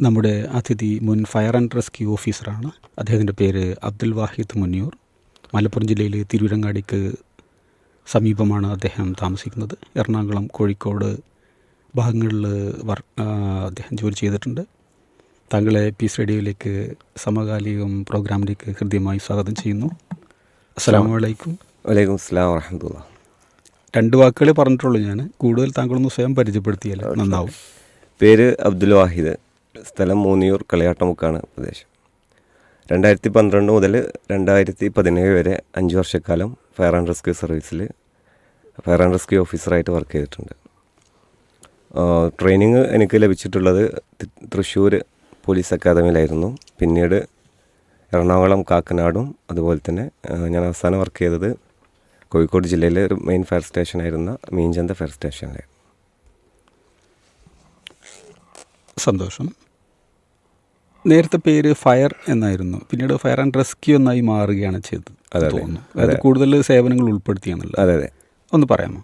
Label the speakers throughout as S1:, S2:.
S1: നമ്മുടെ അതിഥി മുൻ ഫയർ ആൻഡ് റെസ്ക്യൂ ഓഫീസറാണ്. അദ്ദേഹത്തിന്റെ പേര് അബ്ദുൽ വാഹിദ് മുന്നിയൂർ. മലപ്പുറം ജില്ലയിൽ തിരുവിരങ്ങാടിക്ക് സമീപമാണ് അദ്ദേഹം താമസിക്കുന്നത്. എറണാകുളം കോഴിക്കോട് ഭാഗങ്ങളിൽ വർ അദ്ദേഹം ജോലി ചെയ്തിട്ടുണ്ട്. താങ്കളെ പീസ് റേഡിയോയിലേക്ക് സമകാലികം പ്രോഗ്രാമിലേക്ക് ഹൃദ്യമായി സ്വാഗതം ചെയ്യുന്നു. അസ്സാം വലൈക്കും
S2: വലൈക്കും അസ്സാം വറഹമത്തുള്ള
S1: രണ്ട് വാക്കുകളെ പറഞ്ഞിട്ടുള്ളൂ ഞാൻ. കൂടുതൽ താങ്കളൊന്ന് സ്വയം പരിചയപ്പെടുത്തിയാൽ നന്നാവും.
S2: പേര് അബ്ദുൽ വാഹിദ്. സ്ഥലം മൂന്നിയൂർ കളിയാട്ടമുക്കാണ് പ്രദേശം. രണ്ടായിരത്തി പന്ത്രണ്ട് മുതൽ രണ്ടായിരത്തി പതിനേഴ് വരെ അഞ്ച് വർഷക്കാലം ഫയർ ആൻഡ് റെസ്ക്യൂ സർവീസിൽ ഫയർ ആൻഡ് റെസ്ക്യൂ ഓഫീസറായിട്ട് വർക്ക് ചെയ്തിട്ടുണ്ട്. ട്രെയിനിങ് എനിക്ക് ലഭിച്ചിട്ടുള്ളത് തൃശ്ശൂർ പോലീസ് അക്കാദമിയിലായിരുന്നു. പിന്നീട് എറണാകുളം കാക്കനാടും അതുപോലെ തന്നെ ഞാൻ അവസാനം വർക്ക് ചെയ്തത് കോഴിക്കോട് ജില്ലയിലെ ഒരു മെയിൻ ഫയർ സ്റ്റേഷനായിരുന്ന മീൻചന്ത ഫയർ സ്റ്റേഷനിലായിരുന്നു
S1: സന്തോഷം. നേരത്തെ പേര് ഫയർ എന്നായിരുന്നു. പിന്നീട് ഫയർ ആൻഡ് റെസ്ക്യൂ എന്നായി മാറുകയാണ് ചെയ്തത്. തോന്നുന്നു. അതായത് കൂടുതൽ സേവനങ്ങൾ ഉൾപ്പെടുത്തിയാണല്ലോ
S2: അതെ അതെ.
S1: ഒന്ന് പറയാമോ?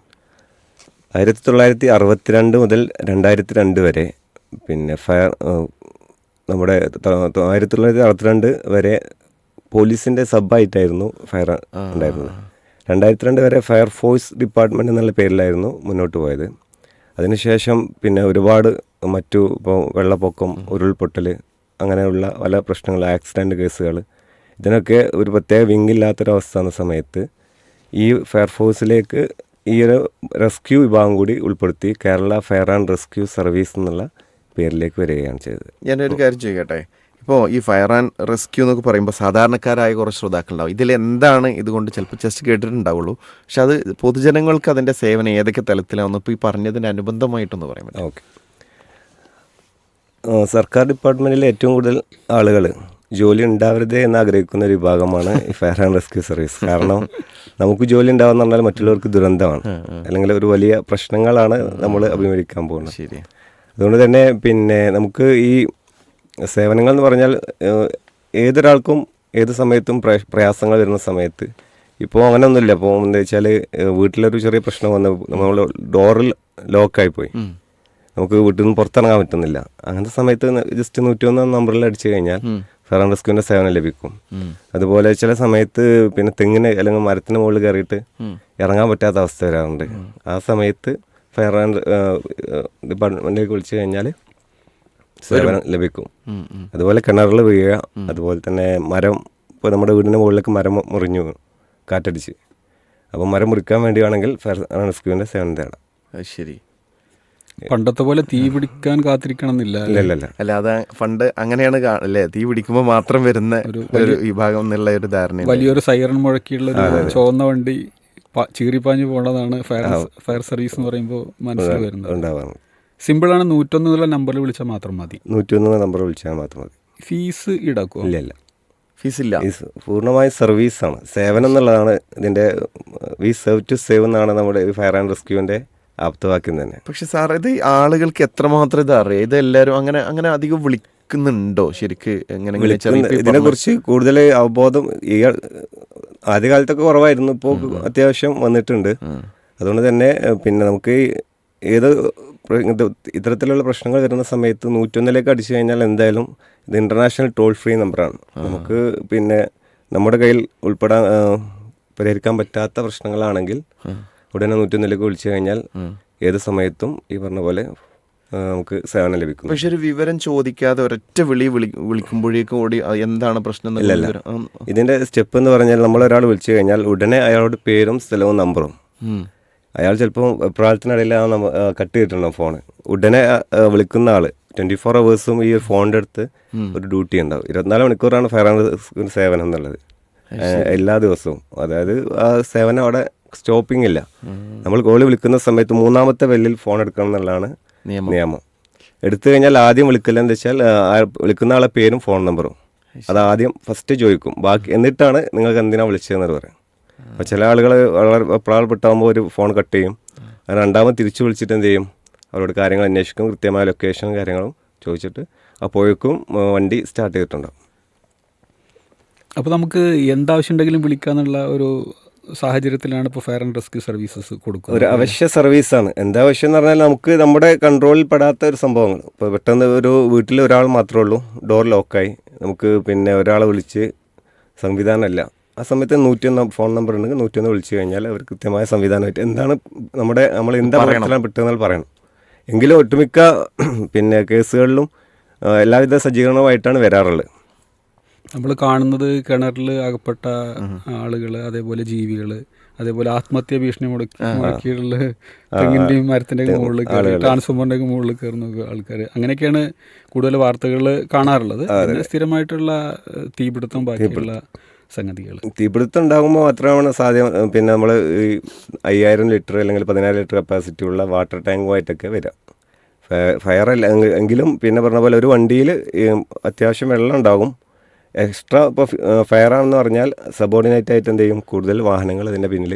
S2: ആയിരത്തി തൊള്ളായിരത്തി അറുപത്തിരണ്ട് മുതൽ രണ്ടായിരത്തി രണ്ട് വരെ പിന്നെ ഫയർ നമ്മുടെ ആയിരത്തി തൊള്ളായിരത്തി അറുപത്തിരണ്ട് വരെ പോലീസിന്റെ സബായിട്ടായിരുന്നു ഫയർ ഉണ്ടായിരുന്നത്. രണ്ടായിരത്തി രണ്ട് വരെ ഫയർ ഫോഴ്സ് ഡിപ്പാർട്ട്മെന്റ് എന്നുള്ള പേരിലായിരുന്നു മുന്നോട്ട് പോയത്. അതിനുശേഷം പിന്നെ ഒരുപാട് മറ്റു ഇപ്പോൾ വെള്ളപ്പൊക്കം ഉരുൾപൊട്ടൽ അങ്ങനെയുള്ള പല പ്രശ്നങ്ങൾ ആക്സിഡന്റ് കേസുകൾ ഇതിനൊക്കെ ഒരു പ്രത്യേക വിങ്ങില്ലാത്തൊരവസ്ഥ എന്ന സമയത്ത് ഈ ഫയർഫോഴ്സിലേക്ക് ഈ ഒരു റെസ്ക്യൂ വിഭാഗം കൂടി ഉൾപ്പെടുത്തി Kerala fire and rescue service എന്നുള്ള പേരിലേക്ക് വരികയാണ് ചെയ്തത്.
S3: ഞാനൊരു കാര്യം ചെയ്യട്ടെ ഇപ്പോൾ ഈ ഫയർ ആൻഡ് റെസ്ക്യൂ എന്നൊക്കെ പറയുമ്പോൾ സാധാരണക്കാരായ കുറച്ച് ശ്രോതാക്കളുണ്ടാവും. ഇതിൽ എന്താണ് ഇതുകൊണ്ട് ചിലപ്പോൾ ജസ്റ്റ് കേട്ടിട്ടുണ്ടാവുള്ളൂ. പക്ഷെ അത് പൊതുജനങ്ങൾക്ക് അതിന്റെ സേവനം ഏതൊക്കെ തലത്തിലാണെന്ന് ഇപ്പോൾ ഈ പറഞ്ഞതിന് അനുബന്ധമായിട്ടൊന്ന് പറയാൻ പറ്റും
S2: ഓക്കെ. സർക്കാർ ഡിപ്പാർട്ട്മെന്റിൽ ഏറ്റവും കൂടുതൽ ആളുകൾ ജോലി ഉണ്ടാവരുതേ എന്ന് ആഗ്രഹിക്കുന്ന ഒരു വിഭാഗമാണ് ഈ ഫയർ ആൻഡ് റെസ്ക്യൂ സർവീസ്. കാരണം നമുക്ക് ജോലി ഉണ്ടാവുന്ന പറഞ്ഞാൽ മറ്റുള്ളവർക്ക് ദുരന്തമാണ്. അല്ലെങ്കിൽ ഒരു വലിയ പ്രശ്നങ്ങളാണ് നമ്മൾ അഭിമുഖീകരിക്കാൻ പോകുന്നത്.
S3: ശരി.
S2: അതുകൊണ്ട് തന്നെ പിന്നെ നമുക്ക് ഈ സേവനങ്ങൾ എന്ന് പറഞ്ഞാൽ ഏതൊരാൾക്കും ഏത് സമയത്തും പ്രയ- പ്രയാസങ്ങൾ വരുന്ന സമയത്ത് ഇപ്പോൾ അങ്ങനെ ഒന്നുമില്ല ഇപ്പോൾ എന്താ വെച്ചാൽ വീട്ടിലൊരു ചെറിയ പ്രശ്നം വന്ന. നമ്മൾ ഡോറിൽ ലോക്കായി പോയി നമുക്ക് വീട്ടിൽ നിന്ന് പുറത്തിറങ്ങാൻ പറ്റുന്നില്ല. അങ്ങനത്തെ സമയത്ത് ജസ്റ്റ് നൂറ്റിയൊന്ന് നമ്പറിൽ അടിച്ചു കഴിഞ്ഞാൽ ഫയർ ആൻഡ് റെസ്ക്യൂവിന്റെ സേവനം ലഭിക്കും. അതുപോലെ ചില സമയത്ത് പിന്നെ തെങ്ങിന് അല്ലെങ്കിൽ മരത്തിന് മുകളിൽ കയറിയിട്ട് ഇറങ്ങാൻ പറ്റാത്ത അവസ്ഥ വരാറുണ്ട്. ആ സമയത്ത് ഫയർ ആൻഡ് ഡിപ്പാർട്ട്മെന്റിലേക്ക് വിളിച്ചു കഴിഞ്ഞാൽ സേവനം ലഭിക്കും. അതുപോലെ കിണറിൽ വീഴുക അതുപോലെ തന്നെ മരം ഇപ്പോൾ നമ്മുടെ വീടിന്റെ മുകളിലേക്ക് മരം മുറിഞ്ഞു കാറ്റടിച്ച്. അപ്പോൾ മരം മുറിക്കാൻ വേണ്ടി വേണമെങ്കിൽ ഫയർ ആൻഡ് റെസ്ക്യൂവിന്റെ സേവനം തേടാം.
S3: ശരി.
S1: പണ്ടത്തെ പോലെ തീ പിടിക്കാൻ കാത്തിരിക്കണം എന്നില്ല
S3: അല്ല അത് പണ്ട് അങ്ങനെയാണ് കാണല്ലേ തീ പിടിക്കുമ്പോൾ മാത്രം വരുന്ന ഒരു വിഭാഗം എന്നുള്ള ഒരു ധാരണ
S1: വലിയൊരു സൈറൺ മുഴക്കിയുള്ള ഒരു ചുവന്ന വണ്ടി ചീറിപ്പാഞ്ഞു പോണതാണ് ഫയർ ഫയർ സർവീസ് എന്ന് പറയുമ്പോൾ മനസ്സിൽ വരുന്നത്.
S2: സിമ്പിൾ
S1: സിമ്പിളാണ് നൂറ്റൊന്ന് എന്നുള്ള നമ്പറിൽ വിളിച്ചാൽ മാത്രം മതി.
S2: നൂറ്റൊന്ന് നമ്പർ വിളിച്ചാൽ മാത്രം മതി.
S1: ഫീസ് ഈടാക്കും
S2: ഇല്ല ഇല്ല.
S3: ഫീസില്ല.
S2: ഇല്ല പൂർണമായ സർവീസാണ്. സേവനം എന്നുള്ളതാണ് ഇതിന്റെ വി സെർവ് ടു സേവ് എന്നാണ് നമ്മുടെ ഫയർ ആൻഡ് റെസ്ക്യൂവിന്റെ ആപ്തവാക്യം തന്നെ.
S3: പക്ഷെ സാർ ഇത് ആളുകൾക്ക് എത്രമാത്രം ഇത് അറിയാം? ഇത് എല്ലാവരും അങ്ങനെ അങ്ങനെ അധികം വിളിക്കുന്നുണ്ടോ? ശരിക്ക് എങ്ങനെ
S2: ഇതിനെ കുറിച്ച് കൂടുതൽ അവബോധം ഈ ആദ്യകാലത്തൊക്കെ കുറവായിരുന്നു. ഇപ്പോൾ അത്യാവശ്യം വന്നിട്ടുണ്ട്. അതുകൊണ്ട് തന്നെ പിന്നെ നമുക്ക് ഏത് ഇത്തരത്തിലുള്ള പ്രശ്നങ്ങൾ വരുന്ന സമയത്ത് നൂറ്റൊന്നിലേക്ക് അടിച്ചു കഴിഞ്ഞാൽ എന്തായാലും ഇത് ഇന്റർനാഷണൽ ടോൾ ഫ്രീ നമ്പറാണ്. നമുക്ക് പിന്നെ നമ്മുടെ കയ്യിൽ ഉൾപ്പെടാൻ പരിഹരിക്കാൻ പറ്റാത്ത പ്രശ്നങ്ങളാണെങ്കിൽ ഉടനെ നൂറ്റൊന്നിലേക്ക് വിളിച്ചു കഴിഞ്ഞാൽ ഏത് സമയത്തും ഈ പറഞ്ഞ പോലെ നമുക്ക് സേവനം ലഭിക്കും
S3: പക്ഷെ ഒരു വിവരം ചോദിക്കാതെ ഒരൊറ്റ വിളി വിളി വിളിക്കുമ്പോഴേക്കും ഓടി എന്താണ് പ്രശ്നം എന്നുള്ള
S2: ഇതിന്റെ സ്റ്റെപ്പ് എന്ന് പറഞ്ഞാൽ നമ്മൾ ഒരാൾ വിളിച്ചു കഴിഞ്ഞാൽ ഉടനെ അയാളുടെ പേരും സ്ഥലവും നമ്പറും. അയാൾ ചിലപ്പോൾ പ്രാർത്ഥനയിടയിൽ ആ കട്ട് ചെയ്തിട്ടുണ്ടാവും ഫോൺ ഉടനെ വിളിക്കുന്ന ആൾ ട്വന്റി ഫോർ അവേഴ്സും ഈ ഫോണിന്റെ അടുത്ത് ഒരു ഡ്യൂട്ടി ഉണ്ടാവും. ഇരുപത്തിനാല് മണിക്കൂറാണ് ഫയർ ആൻഡ് സേവനം എന്നുള്ളത്. എല്ലാ ദിവസവും. അതായത് ആ സേവനം അവിടെ സ്റ്റോപ്പിംഗ് ഇല്ല നമ്മൾ ഗോളി വിളിക്കുന്ന സമയത്ത് മൂന്നാമത്തെ വെല്ലിൽ ഫോൺ എടുക്കണം എന്നുള്ളതാണ്
S3: നിയമം.
S2: എടുത്തു കഴിഞ്ഞാൽ ആദ്യം വിളിക്കില്ല എന്താ വെച്ചാൽ വിളിക്കുന്ന ആളെ പേരും ഫോൺ നമ്പറും. അത് ആദ്യം ഫസ്റ്റ് ചോദിക്കും. ബാക്കി എന്നിട്ടാണ് നിങ്ങൾക്ക് എന്തിനാണ് വിളിച്ചതെന്ന് പറയും. അപ്പോൾ ചില ആളുകൾ വളരെ പ്രാളപ്പെട്ടാകുമ്പോൾ ഒരു ഫോൺ കട്ട് ചെയ്യും. അത് രണ്ടാമത് തിരിച്ചു വിളിച്ചിട്ട് എന്ത് ചെയ്യും? അവരോട് കാര്യങ്ങൾ അന്വേഷിക്കും. കൃത്യമായ ലൊക്കേഷനും കാര്യങ്ങളും ചോദിച്ചിട്ട് അപ്പോഴേക്കും വണ്ടി സ്റ്റാർട്ട് ചെയ്തിട്ടുണ്ടാവും.
S1: അപ്പോൾ നമുക്ക് എന്താവശ്യം ഉണ്ടെങ്കിലും വിളിക്കാന്നുള്ള ഒരു സാഹചര്യത്തിലാണ് ഇപ്പോൾ ഫയർ ആൻഡ് റെസ്ക്യൂ സർവീസസ് കൊടുക്കുന്നത്.
S2: ഒരു അവശ്യ സർവീസാണ്. എന്താ ആവശ്യം എന്ന് പറഞ്ഞാൽ നമുക്ക് നമ്മുടെ കൺട്രോളിൽ പെടാത്ത ഒരു സംഭവങ്ങൾ. ഇപ്പോൾ പെട്ടെന്ന് ഒരു വീട്ടിൽ ഒരാൾ മാത്രമേ ഉള്ളൂ. ഡോർ ലോക്കായി നമുക്ക് പിന്നെ ഒരാളെ വിളിച്ച് സംവിധാനമല്ല. ആ സമയത്ത് നൂറ്റിയൊന്ന് ഫോൺ നമ്പർ ഉണ്ടെങ്കിൽ നൂറ്റിയൊന്ന് വിളിച്ചു കഴിഞ്ഞാൽ അവർ കൃത്യമായ സംവിധാനമായിട്ട് എന്താണ് നമ്മുടെ നമ്മൾ എന്താ പറയണം. പെട്ടെന്ന് പറയണം. എങ്കിലും ഒട്ടുമിക്ക പിന്നെ കേസുകളിലും എല്ലാവിധ സജ്ജീകരണവുമായിട്ടാണ് വരാറുള്ളത്.
S1: നമ്മൾ കാണുന്നത് കിണറിൽ അകപ്പെട്ട ആളുകൾ അതേപോലെ ജീവികൾ അതേപോലെ ആത്മഹത്യ ഭീഷണി മുടക്കി മുടക്കിയുള്ള തെങ്ങിന്റെയും മരത്തിന്റെയും മുകളിൽ കയറി ട്രാൻസ്ഫോമറിന്റെയും മുകളിൽ കയറുന്ന ആൾക്കാർ അങ്ങനെയൊക്കെയാണ് കൂടുതൽ വാർത്തകൾ കാണാറുള്ളത്. പിന്നെ സ്ഥിരമായിട്ടുള്ള തീപിടുത്തം ബാക്കിയുള്ള സംഗതികൾ
S2: തീപിടുത്തം ഉണ്ടാകുമ്പോൾ മാത്രമാണ് സാധ്യം പിന്നെ നമ്മൾ ഈ അയ്യായിരം ലിറ്റർ അല്ലെങ്കിൽ പതിനായിരം ലിറ്റർ കപ്പാസിറ്റി ഉള്ള വാട്ടർ ടാങ്കുമായിട്ടൊക്കെ വരാം. ഫയർ അല്ല എങ്കിലും പിന്നെ പറഞ്ഞ പോലെ ഒരു വണ്ടിയിൽ അത്യാവശ്യം വെള്ളം ഉണ്ടാകും. എക്സ്ട്രാ ഇപ്പോൾ ഫയർ ആണെന്ന് പറഞ്ഞാൽ സബോർഡിനേറ്റ് ആയിട്ട് എന്ത് ചെയ്യും? കൂടുതൽ വാഹനങ്ങൾ ഇതിന്റെ പിന്നിൽ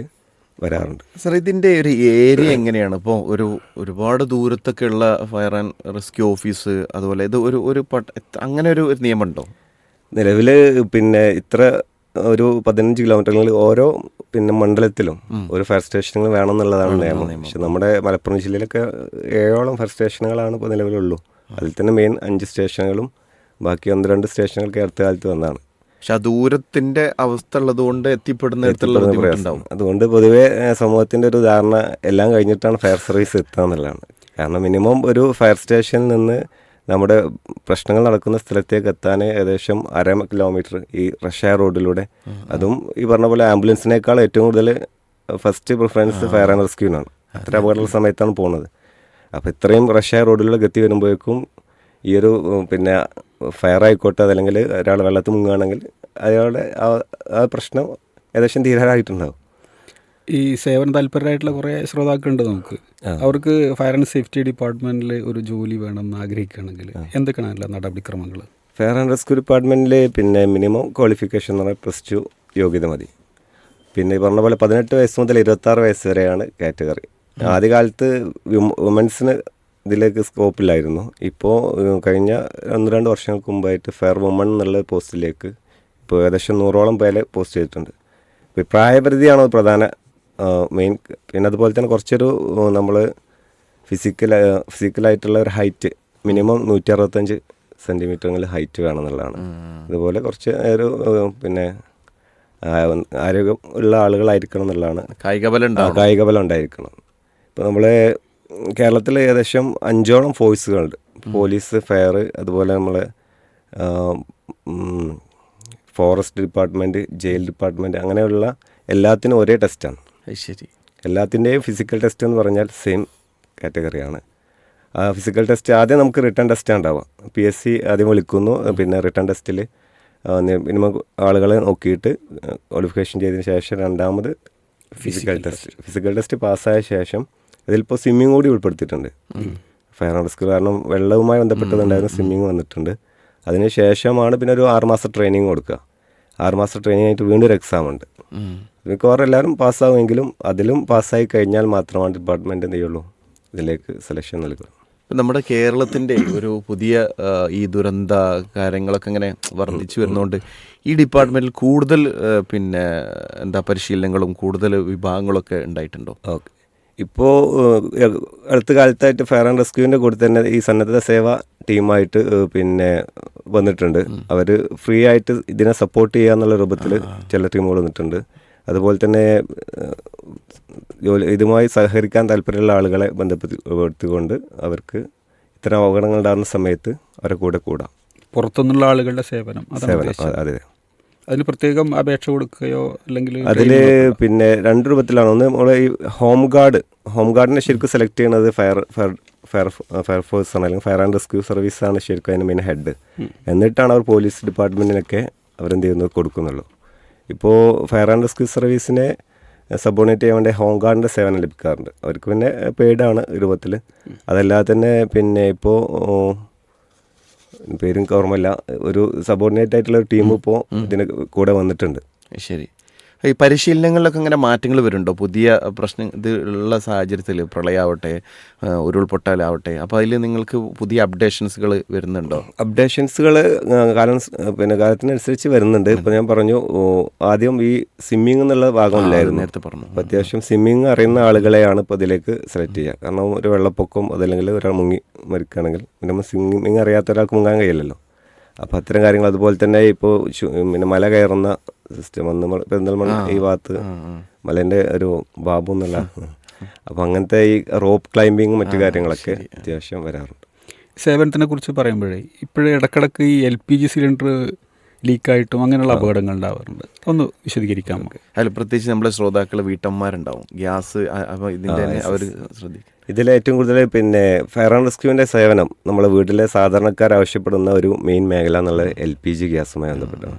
S2: വരാറുണ്ട്.
S3: സർ ഇതിന്റെ ഒരു ഏരിയ എങ്ങനെയാണ്? ഇപ്പോൾ ഒരു ഒരുപാട് ദൂരത്തൊക്കെ ഉള്ള ഫയർ ആൻഡ് റെസ്ക്യൂ ഓഫീസ് അതുപോലെ ഇത് ഒരു ഒരു അങ്ങനെ ഒരു നിയമമുണ്ടോ?
S2: നിലവിൽ പിന്നെ ഇത്ര ഒരു പതിനഞ്ച് കിലോമീറ്ററിൽ ഓരോ പിന്നെ മണ്ഡലത്തിലും ഒരു ഫയർ സ്റ്റേഷനുകൾ വേണം എന്നുള്ളതാണ് നിയമം. പക്ഷെ നമ്മുടെ മലപ്പുറം ജില്ലയിലൊക്കെ ഏഴോളം ഫയർ സ്റ്റേഷനുകളാണ് ഇപ്പോൾ നിലവിലുള്ളൂ. അതിൽ തന്നെ മെയിൻ അഞ്ച് സ്റ്റേഷനുകളും ബാക്കി ഒന്ന് രണ്ട് സ്റ്റേഷനുകൾക്ക് അടുത്ത കാലത്ത് വന്നതാണ്
S3: പക്ഷെ ആ ദൂരത്തിന്റെ അവസ്ഥ ഉള്ളതുകൊണ്ട്
S2: എത്തിപ്പെടുന്ന
S3: ബുദ്ധിമുട്ടുണ്ടാവും.
S2: അതുകൊണ്ട് പൊതുവേ സമൂഹത്തിന്റെ ഒരു ധാരണ എല്ലാം കഴിഞ്ഞിട്ടാണ് ഫയർ സർവീസ് എത്തുക എന്നുള്ളതാണ്. കാരണം മിനിമം ഒരു ഫയർ സ്റ്റേഷനിൽ നിന്ന് നമ്മുടെ പ്രശ്നങ്ങൾ നടക്കുന്ന സ്ഥലത്തേക്ക് എത്താൻ ഏകദേശം അര കിലോമീറ്റർ ഈ റഷ്യ റോഡിലൂടെ. അതും ഈ പറഞ്ഞ പോലെ ആംബുലൻസിനേക്കാൾ ഏറ്റവും കൂടുതൽ ഫസ്റ്റ് പ്രിഫറൻസ് ഫയർ ആൻഡ് റെസ്ക്യൂവിനാണ്. അത്ര അപകടമുള്ള സമയത്താണ് പോകുന്നത്. അപ്പോൾ ഇത്രയും റഷ്യ റോഡിലൂടെ ഗത്തി വരുമ്പോഴേക്കും ഈ ഒരു പിന്നെ ഫയർ ആയിക്കോട്ടെ അതല്ലെങ്കിൽ ഒരാൾ വെള്ളത്തിൽ മുങ്ങുകയാണെങ്കിൽ അയാളുടെ ആ പ്രശ്നം ഏകദേശം തീരാറായിട്ടുണ്ടാവും.
S1: ഈ സേവന താല്പര്യമായിട്ടുള്ള കുറേ ശ്രോതാക്കളുണ്ട് നമുക്ക്. അവർക്ക് ഫയർ ആൻഡ് സേഫ്റ്റി ഡിപ്പാർട്ട്മെന്റിൽ ഒരു ജോലി വേണമെന്ന് ആഗ്രഹിക്കുകയാണെങ്കിൽ എന്തൊക്കെയാണ് അതിലെ നടപടിക്രമങ്ങൾ
S2: ഫയർ ആൻഡ് റെസ്ക്യൂ ഡിപ്പാർട്ട്മെന്റിൽ പിന്നെ മിനിമം ക്വാളിഫിക്കേഷൻ എന്ന് പറഞ്ഞാൽ പ്ലസ് ടു യോഗ്യത മതി. പിന്നെ ഈ പറഞ്ഞ പോലെ പതിനെട്ട് വയസ്സ് മുതൽ ഇരുപത്താറ് വയസ്സ് വരെയാണ് കാറ്റഗറി. ആദ്യകാലത്ത് വുമൻസിന് ഇതിലേക്ക് സ്കോപ്പില്ലായിരുന്നു ഇപ്പോൾ കഴിഞ്ഞ ഒന്ന് രണ്ട് വർഷങ്ങൾക്ക് മുമ്പായിട്ട് ഫെയർ വുമൺ എന്നുള്ള പോസ്റ്റിലേക്ക് ഇപ്പോൾ ഏകദേശം നൂറോളം പേരെ പോസ്റ്റ് ചെയ്തിട്ടുണ്ട്. ഇപ്പോൾ പ്രായപരിധിയാണ് പ്രധാന മെയിൻ പിന്നെ അതുപോലെ തന്നെ കുറച്ചൊരു നമ്മൾ ഫിസിക്കൽ ഫിസിക്കലായിട്ടുള്ള ഒരു ഹൈറ്റ് മിനിമം നൂറ്റി അറുപത്തഞ്ച് സെന്റിമീറ്ററെങ്കിലും ഹൈറ്റ് വേണം എന്നുള്ളതാണ്. അതുപോലെ കുറച്ച് ഒരു പിന്നെ ആരോഗ്യം ഉള്ള ആളുകളായിരിക്കണം എന്നുള്ളതാണ്. കായികബലം കായികബലം ഉണ്ടായിരിക്കണം. ഇപ്പോൾ നമ്മൾ കേരളത്തിൽ ഏകദേശം അഞ്ചോളം ഫോഴ്സുകളുണ്ട്. പോലീസ് ഫയർ അതുപോലെ നമ്മൾ ഫോറസ്റ്റ് ഡിപ്പാർട്ട്മെന്റ് ജയിൽ ഡിപ്പാർട്ട്മെന്റ് അങ്ങനെയുള്ള എല്ലാത്തിനും ഒരേ ടെസ്റ്റാണ്.
S3: ശരി.
S2: എല്ലാത്തിന്റെയും ഫിസിക്കൽ ടെസ്റ്റ് എന്ന് പറഞ്ഞാൽ സെയിം കാറ്റഗറിയാണ്. ആ ഫിസിക്കൽ ടെസ്റ്റ് ആദ്യം നമുക്ക് റിട്ടേൺ ടെസ്റ്റ് ഉണ്ടാവുക പി എസ് സി ആദ്യം വിളിക്കുന്നു പിന്നെ റിട്ടേൺ ടെസ്റ്റിൽ മിനിമം ആളുകളെ നോക്കിയിട്ട് ക്വാളിഫിക്കേഷൻ ചെയ്തതിന് ശേഷം രണ്ടാമത് ഫിസിക്കൽ ടെസ്റ്റ്. ഫിസിക്കൽ ടെസ്റ്റ് പാസ്സായ ശേഷം ഇതിലിപ്പോൾ സ്വിമ്മിങ് കൂടി ഉൾപ്പെടുത്തിയിട്ടുണ്ട്. ഫയർ ആൻഡ് റെസ്ക്യൂ കാരണം വെള്ളവുമായി ബന്ധപ്പെട്ടതുണ്ടായിരുന്നു സ്വിമ്മിങ് വന്നിട്ടുണ്ട്. അതിന് ശേഷമാണ് പിന്നെ ഒരു ആറുമാസം ട്രെയിനിങ് കൊടുക്കുക. ആറുമാസ ട്രെയിനിങ് ആയിട്ട് വീണ്ടും ഒരു എക്സാം ഉണ്ട്. മിക്കവാറും എല്ലാവരും പാസ്സാവുമെങ്കിലും അതിലും പാസ്സായി കഴിഞ്ഞാൽ മാത്രമാണ് ഡിപ്പാർട്ട്മെന്റ് എന്ത് ചെയ്യുള്ളൂ? ഇതിലേക്ക് സെലക്ഷൻ നൽകുക.
S3: ഇപ്പം നമ്മുടെ കേരളത്തിന്റെ ഒരു പുതിയ ഈ ദുരന്ത കാര്യങ്ങളൊക്കെ ഇങ്ങനെ വർദ്ധിച്ചു വരുന്നതുകൊണ്ട് ഈ ഡിപ്പാർട്ട്മെന്റിൽ കൂടുതൽ പിന്നെ എന്താ പരിശീലനങ്ങളും കൂടുതൽ വിഭാഗങ്ങളൊക്കെ ഉണ്ടായിട്ടുണ്ടോ?
S2: ഓക്കെ. ഇപ്പോൾ അടുത്ത കാലത്തായിട്ട് ഫയർ ആൻഡ് റെസ്ക്യൂവിന്റെ കൂടെ തന്നെ ഈ സന്നദ്ധ സേവ ടീമായിട്ട് പിന്നെ വന്നിട്ടുണ്ട്. അവർ ഫ്രീ ആയിട്ട് ഇതിനെ സപ്പോർട്ട് ചെയ്യുക എന്നുള്ള രൂപത്തിൽ ചില ടീമുകൾ വന്നിട്ടുണ്ട്. അതുപോലെ തന്നെ ജോലി ഇതുമായി സഹകരിക്കാൻ താല്പര്യമുള്ള ആളുകളെ ബന്ധപ്പെടുത്തിക്കൊണ്ട് അവർക്ക് ഇത്തരം അപകടങ്ങൾ ഉണ്ടാകുന്ന സമയത്ത് അവരെ കൂടെ കൂടാം.
S1: പുറത്തുനിന്നുള്ള ആളുകളുടെ സേവനം
S2: സേവനം അതെ.
S1: അതിന് പ്രത്യേകം അപേക്ഷ കൊടുക്കുകയോ അല്ലെങ്കിൽ
S2: അതിൽ പിന്നെ രണ്ട് രൂപത്തിലാണ്. ഒന്ന് നമ്മളെ ഈ ഹോം ഗാർഡ് ഹോം ഗാർഡിനെ ശരിക്കും സെലക്ട് ചെയ്യുന്നത് ഫയർ ഫയർ ഫയർ ഫയർഫോഴ്സ് ആണ്. അല്ലെങ്കിൽ ഫയർ ആൻഡ് റെസ്ക്യൂ സർവീസ് ആണ് ശരിക്കും അതിന് മെയിൻ ഹെഡ് എന്നിട്ടാണ് അവർ പോലീസ് ഡിപ്പാർട്ട്മെന്റിനൊക്കെ അവരെന്ത് ചെയ്യുന്നത് കൊടുക്കുന്നുള്ളൂ ഇപ്പോൾ ഫയർ ആൻഡ് റെസ്ക്യൂ സർവീസിനെ സബോർഡിനേറ്റ് ചെയ്യാൻ വേണ്ടി ഹോം ഗാർഡിന്റെ സേവനം ലഭിക്കാറുണ്ട്. അവർക്ക് പിന്നെ പെയ്ഡാണ് രൂപത്തിൽ അതല്ലാതെ തന്നെ പിന്നെ ഇപ്പോൾ പേരും ഓർമ്മയില്ല ഒരു സബോർഡിനേറ്റ് ആയിട്ടുള്ള ഒരു ടീം ഇപ്പോൾ ഇതിന് കൂടെ വന്നിട്ടുണ്ട്.
S3: ശരി. ഈ പരിശീലനങ്ങളിലൊക്കെ ഇങ്ങനെ മാറ്റങ്ങൾ വരുന്നുണ്ടോ? പുതിയ പ്രശ്നം ഇത് ഉള്ള സാഹചര്യത്തിൽ പ്രളയമാവട്ടെ ഉരുൾപൊട്ടലാവട്ടെ അപ്പോൾ അതിൽ നിങ്ങൾക്ക് പുതിയ അപ്ഡേഷൻസുകൾ വരുന്നുണ്ടോ?
S2: അപ്ഡേഷൻസുകൾ കാലം പിന്നെ കാലത്തിനനുസരിച്ച് വരുന്നുണ്ട്. ഇപ്പോൾ ഞാൻ പറഞ്ഞു ആദ്യം ഈ സ്വിമ്മിംഗ് എന്നുള്ള ഭാഗമില്ലായിരുന്നു.
S3: നേരത്തെ പറഞ്ഞു.
S2: അപ്പോൾ അത്യാവശ്യം സ്വിമ്മിങ് അറിയുന്ന ആളുകളെയാണ് ഇപ്പോൾ ഇതിലേക്ക് സെലക്ട് ചെയ്യുക. കാരണം ഒരു വെള്ളപ്പൊക്കം അതല്ലെങ്കിൽ ഒരാൾ മുങ്ങി മരിക്കുകയാണെങ്കിൽ പിന്നെ നമ്മൾ സ്വിമ്മിങ് അറിയാത്ത ഒരാൾക്ക് മുങ്ങാൻ കഴിയില്ലല്ലോ. അപ്പോൾ അത്തരം കാര്യങ്ങൾ അതുപോലെ തന്നെ ഇപ്പോൾ പിന്നെ മല കയറുന്ന സിസ്റ്റം നമ്മൾ പെരിന്തൽമണ്ണ ഈ ഭാഗത്ത് മലേന്റെ ഒരു ബാബു എന്നുള്ള അപ്പോൾ അങ്ങനത്തെ ഈ റോപ്പ് ക്ലൈമ്പിങ്ങും മറ്റു കാര്യങ്ങളൊക്കെ അത്യാവശ്യം വരാറുണ്ട്.
S1: സേവനത്തിനെ കുറിച്ച് പറയുമ്പോഴേ ഇപ്പോഴേ ഇടക്കിടക്ക് ഈ എൽ പി ജി സിലിണ്ടർ ലീക്കായിട്ടും അങ്ങനെയുള്ള അപകടങ്ങൾ ഉണ്ടാവാറുണ്ട്. ഒന്ന് വിശദീകരിക്കാം
S3: അതിൽ പ്രത്യേകിച്ച് നമ്മുടെ ശ്രോതാക്കൾ വീട്ടമ്മമാരുണ്ടാവും. ഗ്യാസ് ഇതിന്റെ അവർ ശ്രദ്ധിക്കും.
S2: ഇതിൽ ഏറ്റവും കൂടുതൽ പിന്നെ ഫയർ ആൻഡ് റെസ്ക്യൂവിന്റെ സേവനം. നമ്മളെ വീട്ടിലെ സാധാരണക്കാർ ആവശ്യപ്പെടുന്ന ഒരു മെയിൻ മേഖല എന്നുള്ളത് എൽ പി ജി ഗ്യാസുമായി ബന്ധപ്പെട്ടാണ്.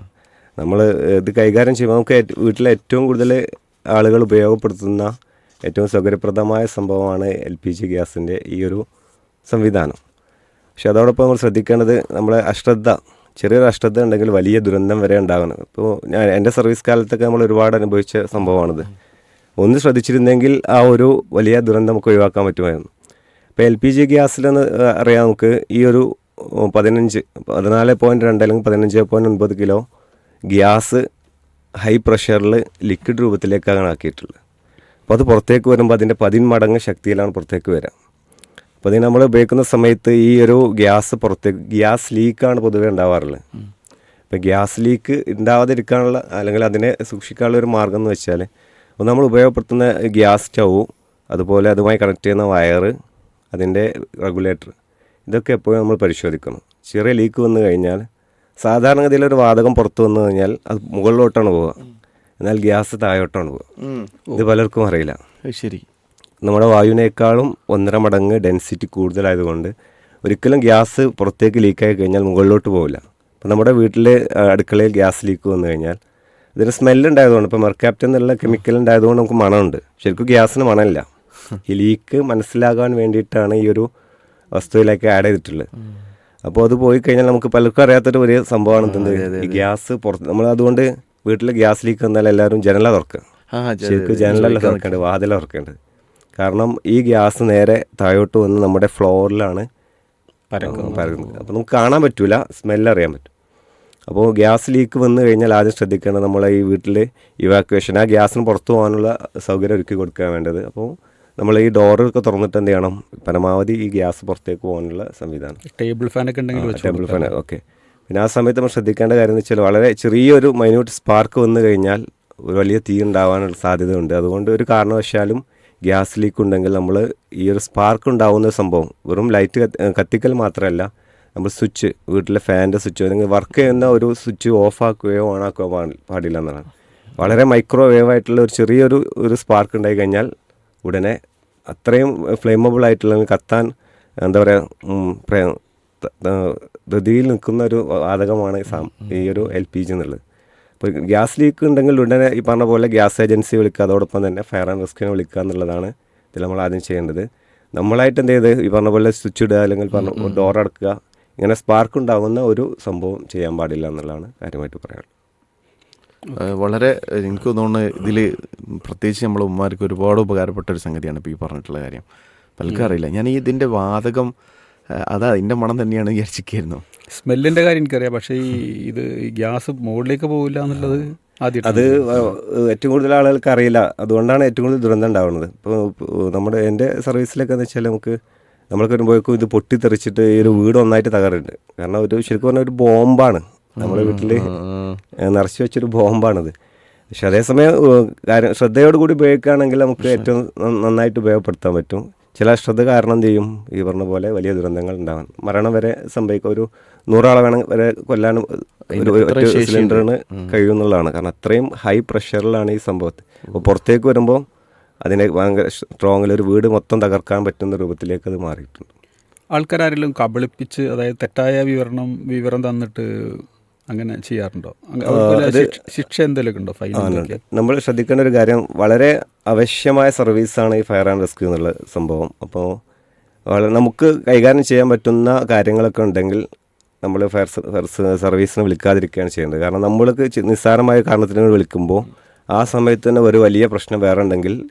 S2: നമ്മൾ ഇത് കൈകാര്യം ചെയ്യുമ്പോൾ നമുക്ക് വീട്ടിലെ ഏറ്റവും കൂടുതൽ ആളുകൾ ഉപയോഗപ്പെടുത്തുന്ന ഏറ്റവും സൗകര്യപ്രദമായ സംഭവമാണ് എൽ പി ജി ഗ്യാസിന്റെ ഈ ഒരു സംവിധാനം. പക്ഷെ അതോടൊപ്പം നമ്മൾ ശ്രദ്ധിക്കേണ്ടത് നമ്മളെ അശ്രദ്ധ ചെറിയൊരു അശ്രദ്ധ ഉണ്ടെങ്കിൽ വലിയ ദുരന്തം വരെ ഉണ്ടാകുന്നത് ഇപ്പോൾ ഞാൻ എന്റെ സർവീസ് കാലത്തൊക്കെ നമ്മൾ ഒരുപാട് അനുഭവിച്ച സംഭവമാണിത്. ഒന്ന് ശ്രദ്ധിച്ചിരുന്നെങ്കിൽ ആ ഒരു വലിയ ദുരന്തം നമുക്ക് ഒഴിവാക്കാൻ പറ്റുമായിരുന്നു. ഇപ്പോൾ എൽ പി ജി ഗ്യാസിലെന്ന് അറിയാം നമുക്ക് ഈ ഒരു പതിനഞ്ച് പതിനാല് പോയിന്റ് രണ്ട് അല്ലെങ്കിൽ പതിനഞ്ച് പോയിന്റ് ഒൻപത് കിലോ ഗ്യാസ് ഹൈ പ്രഷറിൽ ലിക്വിഡ് രൂപത്തിലേക്കാണ് ആക്കിയിട്ടുള്ളത്. അപ്പോൾ അത് പുറത്തേക്ക് വരുമ്പോൾ അതിന്റെ പതിന്മടങ്ങ് ശക്തിയിലാണ് പുറത്തേക്ക് വരിക. അപ്പോൾ അതിന് നമ്മൾ ഉപയോഗിക്കുന്ന സമയത്ത് ഈ ഒരു ഗ്യാസ് പുറത്തേക്ക് ഗ്യാസ് ലീക്കാണ് പൊതുവേ ഉണ്ടാവാറുള്ളത് അപ്പോൾ ഗ്യാസ് ലീക്ക് ഉണ്ടാവാതിരിക്കാനുള്ള അല്ലെങ്കിൽ അതിനെ സൂക്ഷിക്കാനുള്ള ഒരു മാർഗം എന്ന് വെച്ചാൽ അപ്പോൾ നമ്മൾ ഉപയോഗപ്പെടുത്തുന്ന ഗ്യാസ് സ്റ്റൗ അതുപോലെ അതുമായി കണക്ട് ചെയ്യുന്ന വയറ് അതിന്റെ റെഗുലേറ്റർ ഇതൊക്കെ എപ്പോഴും നമ്മൾ പരിശോധിക്കണം. ചെറിയ ലീക്ക് വന്നു കഴിഞ്ഞാൽ സാധാരണഗതിയിൽ ഒരു വാതകം പുറത്തു വന്നു കഴിഞ്ഞാൽ അത് മുകളിലോട്ടാണ് പോവുക. എന്നാൽ ഗ്യാസ് താഴോട്ടാണ് പോവുക. ഇത് പലർക്കും അറിയില്ല.
S3: ശരി.
S2: നമ്മുടെ വായുവിനേക്കാളും ഒന്നര മടങ്ങ് ഡെൻസിറ്റി കൂടുതലായതുകൊണ്ട് ഒരിക്കലും ഗ്യാസ് പുറത്തേക്ക് ലീക്കായി കഴിഞ്ഞാൽ മുകളിലോട്ട് പോകില്ല അപ്പോൾ നമ്മുടെ വീട്ടിലെ അടുക്കളയിൽ ഗ്യാസ് ലീക്ക് വന്നു കഴിഞ്ഞാൽ ഇതിന് സ്മെല്ല് ഉണ്ടായതുകൊണ്ട് ഇപ്പോൾ മെർക്കാപ്റ്റ് എന്നുള്ള കെമിക്കൽ ഉണ്ടായതുകൊണ്ട് നമുക്ക് മണമുണ്ട്. ശരിക്കും ഗ്യാസിന് മണമില്ല. ഈ ലീക്ക് മനസ്സിലാകാൻ വേണ്ടിയിട്ടാണ് ഈ ഒരു വസ്തുവിലേക്ക് ആഡ് ചെയ്തിട്ടുള്ളത്. അപ്പോൾ അത് പോയി കഴിഞ്ഞാൽ നമുക്ക് പലർക്കും അറിയാത്തൊരു ഒരു സംഭവമാണ് എന്ത് ഈ ഗ്യാസ് പുറത്ത് നമ്മൾ അതുകൊണ്ട് വീട്ടിൽ ഗ്യാസ് ലീക്ക് വന്നാൽ എല്ലാവരും ജനല തുറക്കുക. ശരിക്കും ജനലല്ല തുറക്കേണ്ടത് വാതില തുറക്കേണ്ടത്. കാരണം ഈ ഗ്യാസ് നേരെ താഴോട്ട് വന്ന് നമ്മുടെ ഫ്ലോറിലാണ് പരക്കുന്നത്. അപ്പോൾ നമുക്ക് കാണാൻ പറ്റില്ല സ്മെല്ലറിയാൻ പറ്റും. അപ്പോൾ ഗ്യാസ് ലീക്ക് വന്ന് കഴിഞ്ഞാൽ ആദ്യം ശ്രദ്ധിക്കേണ്ടത് നമ്മളെ ഈ വീട്ടിൽ ഇവാക്വേഷൻ ആ ഗ്യാസിന് പുറത്തു പോകാനുള്ള സൗകര്യം ഒരുക്കി കൊടുക്കാൻ വേണ്ടത്. അപ്പോൾ നമ്മൾ ഈ ഡോറൊക്കെ തുറന്നിട്ട് എന്ത് ചെയ്യണം? പരമാവധി ഈ ഗ്യാസ് പുറത്തേക്ക് പോകാനുള്ള സംവിധാനം.
S1: ടേബിൾ ഫാനൊക്കെ ഉണ്ടെങ്കിൽ
S2: ടേബിൾ ഫാൻ ഓക്കെ പിന്നെ ആ സമയത്ത് നമ്മൾ ശ്രദ്ധിക്കേണ്ട കാര്യം എന്ന് വെച്ചാൽ വളരെ ചെറിയൊരു മൈന്യൂട്ട് സ്പാർക്ക് വന്നു കഴിഞ്ഞാൽ ഒരു വലിയ തീ ഉണ്ടാവാനുള്ള സാധ്യതയുണ്ട്. അതുകൊണ്ട് ഒരു കാരണവശാലും ഗ്യാസ് ലീക്ക് ഉണ്ടെങ്കിൽ നമ്മൾ ഈ ഒരു സ്പാർക്ക് ഉണ്ടാവുന്ന സംഭവം വെറും ലൈറ്റ് കത്തിക്കൽ മാത്രമല്ല നമ്മൾ സ്വിച്ച് വീട്ടിലെ ഫാനിന്റെ സ്വിച്ച് അല്ലെങ്കിൽ വർക്ക് ചെയ്യുന്ന ഒരു സ്വിച്ച് ഓഫ് ആക്കുകയോ ഓൺ ആക്കുകയോ പാടില്ല എന്നാണ് വളരെ മൈക്രോവേവ് ആയിട്ടുള്ള ഒരു ചെറിയൊരു ഒരു സ്പാർക്ക് ഉണ്ടായി കഴിഞ്ഞാൽ ഉടനെ അത്രയും ഫ്ലെയിമബിൾ ആയിട്ടുള്ള കത്താൻ എന്താ പറയുക ധൃതിയിൽ നിൽക്കുന്ന ഒരു വാതകമാണ് ഈ ഒരു എൽ പി ജി എന്നുള്ളത് അപ്പോൾ ഗ്യാസ് ലീക്ക് ഉണ്ടെങ്കിൽ ഉടനെ ഈ പറഞ്ഞ പോലെ ഗ്യാസ് ഏജൻസി വിളിക്കുക. അതോടൊപ്പം തന്നെ ഫയർ ആൻഡ് റെസ്ക്യൂനെ വിളിക്കുക എന്നുള്ളതാണ് ഇതിൽ നമ്മൾ ആദ്യം ചെയ്യേണ്ടത്. നമ്മളായിട്ട് എന്ത് ചെയ്ത് ഈ പറഞ്ഞ പോലെ സ്വിച്ച് ഇടുക അല്ലെങ്കിൽ പറഞ്ഞ ഡോർ അടക്കുക. ഇങ്ങനെ സ്പാർക്ക് ഉണ്ടാകുന്ന ഒരു സംഭവം ചെയ്യാൻ പാടില്ല എന്നുള്ളതാണ് കാര്യമായിട്ട് പറയാനുള്ളത്.
S3: വളരെ എനിക്ക് തോന്നുന്നു ഇതിൽ പ്രത്യേകിച്ച് നമ്മളെ ഉമ്മമാർക്ക് ഒരുപാട് ഉപകാരപ്പെട്ട ഒരു സംഗതിയാണ് ഇപ്പോൾ ഈ പറഞ്ഞിട്ടുള്ള കാര്യം. പലർക്കും അറിയില്ല. ഞാൻ ഈ ഇതിന്റെ വാതകം അതാ അതിന്റെ മണം തന്നെയാണ് വിചാരിച്ചിരിക്കുന്നു
S1: സ്മെല്ലിന്റെ കാര്യം എനിക്കറിയാം പക്ഷേ ഈ ഇത് ഈ ഗ്യാസ് മുകളിലേക്ക് പോകില്ല എന്നുള്ളത് ആദ്യം
S2: അത് ഏറ്റവും കൂടുതൽ ആളുകൾക്ക് അറിയില്ല. അതുകൊണ്ടാണ് ഏറ്റവും കൂടുതൽ ദുരന്തം ഉണ്ടാവുന്നത്. ഇപ്പോൾ നമ്മുടെ എന്റെ സർവീസിലൊക്കെ എന്ന് വെച്ചാൽ നമുക്ക് നമ്മൾക്ക് വരുമ്പോഴേക്കും ഇത് പൊട്ടിത്തെറിച്ചിട്ട് ഈ ഒരു വീട് ഒന്നായിട്ട് തകരുന്നുണ്ട് കാരണം ഒരു ശരിക്കും പറഞ്ഞാൽ ഒരു ബോംബാണ്. നമ്മുടെ വീട്ടിൽ നിറച്ച് വെച്ചൊരു ബോംബാണിത്. പക്ഷെ അതേസമയം കാര്യം ശ്രദ്ധയോടുകൂടി ഉപയോഗിക്കുകയാണെങ്കിൽ നമുക്ക് ഏറ്റവും നന്നായിട്ട് ഉപയോഗപ്പെടുത്താൻ പറ്റും. ചില അശ്രദ്ധ കാരണം എന്ത് ചെയ്യും? ഈ പറഞ്ഞ പോലെ വലിയ ദുരന്തങ്ങൾ ഉണ്ടാവാൻ. മരണം വരെ സംഭവിക്കുക ഒരു നൂറാളെ വേണം വരെ കൊല്ലാനും ഒരു സിലിണ്ടറിന് കഴിയുമെന്നുള്ളതാണ്. കാരണം അത്രയും ഹൈ പ്രഷറിലാണ് ഈ സംഭവത്തിൽ അപ്പോൾ പുറത്തേക്ക് വരുമ്പോൾ അതിനെ ഭയങ്കര സ്ട്രോങ്ങിൽ ഒരു വീട് മൊത്തം തകർക്കാൻ പറ്റുന്ന രൂപത്തിലേക്ക് അത് മാറിയിട്ടുണ്ട്.
S1: ആൾക്കാരും കബളിപ്പിച്ച് അതായത് തെറ്റായ വിവരണം വിവരം തന്നിട്ട് അങ്ങനെ ചെയ്യാറുണ്ടോ? ശിക്ഷ- എന്തെങ്കിലും ഉണ്ടോ ഫൈൻ
S2: നമ്മൾ ശ്രദ്ധിക്കേണ്ട ഒരു കാര്യം വളരെ അവശ്യമായ സർവീസാണ് ഈ ഫയർ ആൻഡ് റെസ്ക്യൂ എന്നുള്ള സംഭവം. അപ്പോൾ വളരെ നമുക്ക് കൈകാര്യം ചെയ്യാൻ പറ്റുന്ന കാര്യങ്ങളൊക്കെ ഉണ്ടെങ്കിൽ നമ്മൾ ഫയർ സർവീസിനെ വിളിക്കാതിരിക്കുകയാണ് ചെയ്യേണ്ടത്. കാരണം നമ്മൾക്ക് നിസ്സാരമായ കാരണത്തിന് വിളിക്കുമ്പോൾ ആ സമയത്ത് തന്നെ ഒരു വലിയ പ്രശ്നം വേറെ ഉണ്ടെങ്കിൽ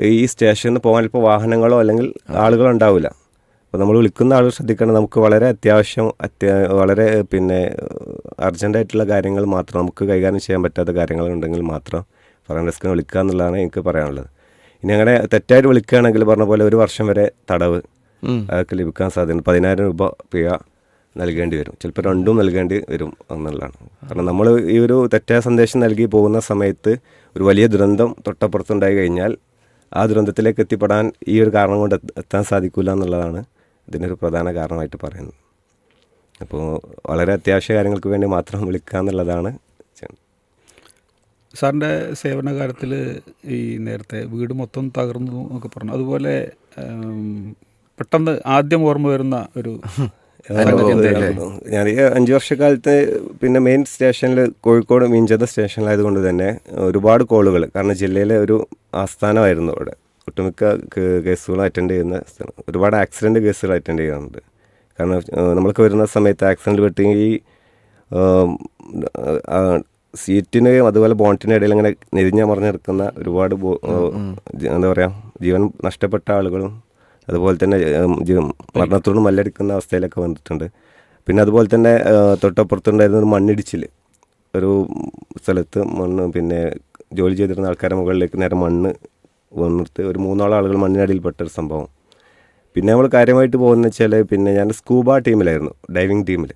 S2: ഈ സ്റ്റേഷനിൽ പോകാൻ ഇപ്പോൾ വാഹനങ്ങളോ അല്ലെങ്കിൽ ആളുകളോ ഉണ്ടാവില്ല. അപ്പോൾ നമ്മൾ വിളിക്കുന്ന ആൾ ശ്രദ്ധിക്കണം നമുക്ക് വളരെ അത്യാവശ്യം അത്യാ വളരെ പിന്നെ അർജന്റായിട്ടുള്ള കാര്യങ്ങൾ മാത്രം നമുക്ക് കൈകാര്യം ചെയ്യാൻ പറ്റാത്ത കാര്യങ്ങളുണ്ടെങ്കിൽ മാത്രം ഫറൻ ഡെസ്കിനെ വിളിക്കുക എന്നുള്ളതാണ് എനിക്ക് പറയാനുള്ളത്. ഇനി അങ്ങനെ തെറ്റായിട്ട് വിളിക്കുകയാണെങ്കിൽ പറഞ്ഞ പോലെ ഒരു വർഷം വരെ തടവ് അതൊക്കെ ലഭിക്കാൻ സാധ്യത പതിനായിരം രൂപ പിഴ നൽകേണ്ടി വരും. ചിലപ്പോൾ രണ്ടും നൽകേണ്ടി വരും എന്നുള്ളതാണ്. കാരണം നമ്മൾ ഈ ഒരു തെറ്റായ സന്ദേശം നൽകി പോകുന്ന സമയത്ത് ഒരു വലിയ ദുരന്തം തൊട്ടപ്പുറത്തുണ്ടായി കഴിഞ്ഞാൽ ആ ദുരന്തത്തിലേക്ക് എത്തിപ്പെടാൻ ഈ ഒരു കാരണം കൊണ്ട് എത്ത- എത്താൻ സാധിക്കില്ല എന്നുള്ളതാണ് ഇതിനൊരു പ്രധാന കാരണമായിട്ട് പറയുന്നത് അപ്പോൾ വളരെ അത്യാവശ്യ കാര്യങ്ങൾക്ക് വേണ്ടി മാത്രം വിളിക്കുക എന്നുള്ളതാണ്.
S1: സാറിന്റെ സേവനകാലത്തിൽ ഈ നേരത്തെ വീട് മൊത്തം തകർന്നു എന്നൊക്കെ പറഞ്ഞു അതുപോലെ പെട്ടെന്ന് ആദ്യം ഓർമ്മ വരുന്ന ഒരു?
S2: ഞാൻ ഈ അഞ്ച് വർഷക്കാലത്ത് പിന്നെ മെയിൻ സ്റ്റേഷനിൽ കോഴിക്കോട് മീഞ്ചത സ്റ്റേഷനിലായതുകൊണ്ട് തന്നെ ഒരുപാട് കോളുകൾ കാരണം ജില്ലയിലെ ഒരു ആസ്ഥാനമായിരുന്നു അവിടെ ഒട്ടുമിക്ക കേസുകൾ അറ്റൻഡ് ചെയ്യുന്ന സ്ഥലം. ഒരുപാട് ആക്സിഡന്റ് കേസുകൾ അറ്റൻഡ് ചെയ്യാറുണ്ട്. കാരണം നമ്മൾക്ക് വരുന്ന സമയത്ത് ആക്സിഡന്റ് പെട്ടെങ്കിൽ സീറ്റിനെയും അതുപോലെ ബോണ്ടിന്റെ ഇടയിൽ ഇങ്ങനെ നെരിഞ്ഞ മറിഞ്ഞെടുക്കുന്ന ഒരുപാട് എന്താ പറയുക ജീവൻ നഷ്ടപ്പെട്ട ആളുകളും അതുപോലെ തന്നെ മരണത്തോട് മല്ലടിക്കുന്ന അവസ്ഥയിലൊക്കെ വന്നിട്ടുണ്ട്. പിന്നെ അതുപോലെ തന്നെ തൊട്ടപ്പുറത്തുണ്ടായിരുന്ന ഒരു മണ്ണിടിച്ചിൽ ഒരു സ്ഥലത്ത് മണ്ണ് പിന്നെ ജോലി ചെയ്തിരുന്ന ആൾക്കാരുടെ മുകളിലേക്ക് നേരെ മണ്ണ് വന്നിട്ട് ഒരു മൂന്നോളം ആളുകൾ മണ്ണിനടിയിൽപ്പെട്ട ഒരു സംഭവം. പിന്നെ നമ്മൾ കാര്യമായിട്ട് പോകുന്ന വെച്ചാൽ പിന്നെ ഞാൻ സ്കൂബ ടീമിലായിരുന്നു ഡൈവിങ് ടീമിൽ.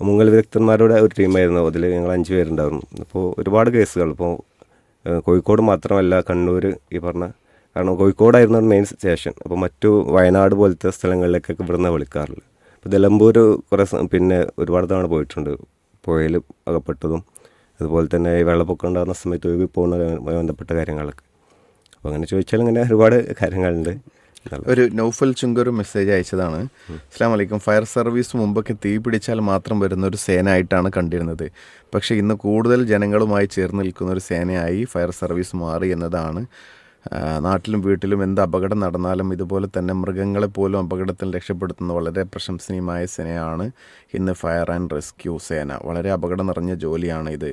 S2: മുങ്ങൽ വിദഗ്ധന്മാരുടെ ഒരു ടീമായിരുന്നു അതിൽ ഞങ്ങൾ അഞ്ച് പേരുണ്ടായിരുന്നു. അപ്പോൾ ഒരുപാട് കേസുകൾ ഇപ്പോൾ കോഴിക്കോട് മാത്രമല്ല കണ്ണൂർ ഈ പറഞ്ഞ കാരണം കോഴിക്കോടായിരുന്നു മെയിൻ സ്റ്റേഷൻ അപ്പോൾ മറ്റു വയനാട് പോലത്തെ സ്ഥലങ്ങളിലേക്കൊക്കെ ഇവിടുന്ന് വിളിക്കാറുണ്ട് ഇപ്പോൾ നിലമ്പൂർ കുറേ പിന്നെ ഒരുപാട് തവണ പോയിട്ടുണ്ട്. പുഴയിൽ അകപ്പെട്ടതും അതുപോലെ തന്നെ വെള്ളപ്പൊക്കം ഉണ്ടാകുന്ന സമയത്ത് ഒഴുകി പോകുന്ന ബന്ധപ്പെട്ട കാര്യങ്ങളൊക്കെ. അപ്പോൾ അങ്ങനെ ചോദിച്ചാൽ ഇങ്ങനെ ഒരുപാട് കാര്യങ്ങളുണ്ട്.
S3: ഒരു നൗഫൽ ചുങ്കൊരു മെസ്സേജ് അയച്ചതാണ്. അസ്ലാം വലൈക്കും ഫയർ സർവീസ് മുമ്പൊക്കെ തീ പിടിച്ചാൽ മാത്രം വരുന്ന ഒരു സേനയായിട്ടാണ് കണ്ടിരുന്നത്. പക്ഷേ ഇന്ന് കൂടുതൽ ജനങ്ങളുമായി ചേർന്ന് നിൽക്കുന്ന ഒരു സേനയായി ഫയർ സർവീസ് മാറി എന്നതാണ്. നാട്ടിലും വീട്ടിലും എന്ത് അപകടം നടന്നാലും ഇതുപോലെ തന്നെ മൃഗങ്ങളെ പോലും അപകടത്തിൽ രക്ഷപ്പെടുത്തുന്ന വളരെ പ്രശംസനീയമായ സേനയാണ് ഇന്ന് ഫയർ ആൻഡ് റെസ്ക്യൂ സേന. വളരെ അപകടം നിറഞ്ഞ ജോലിയാണ് ഇത്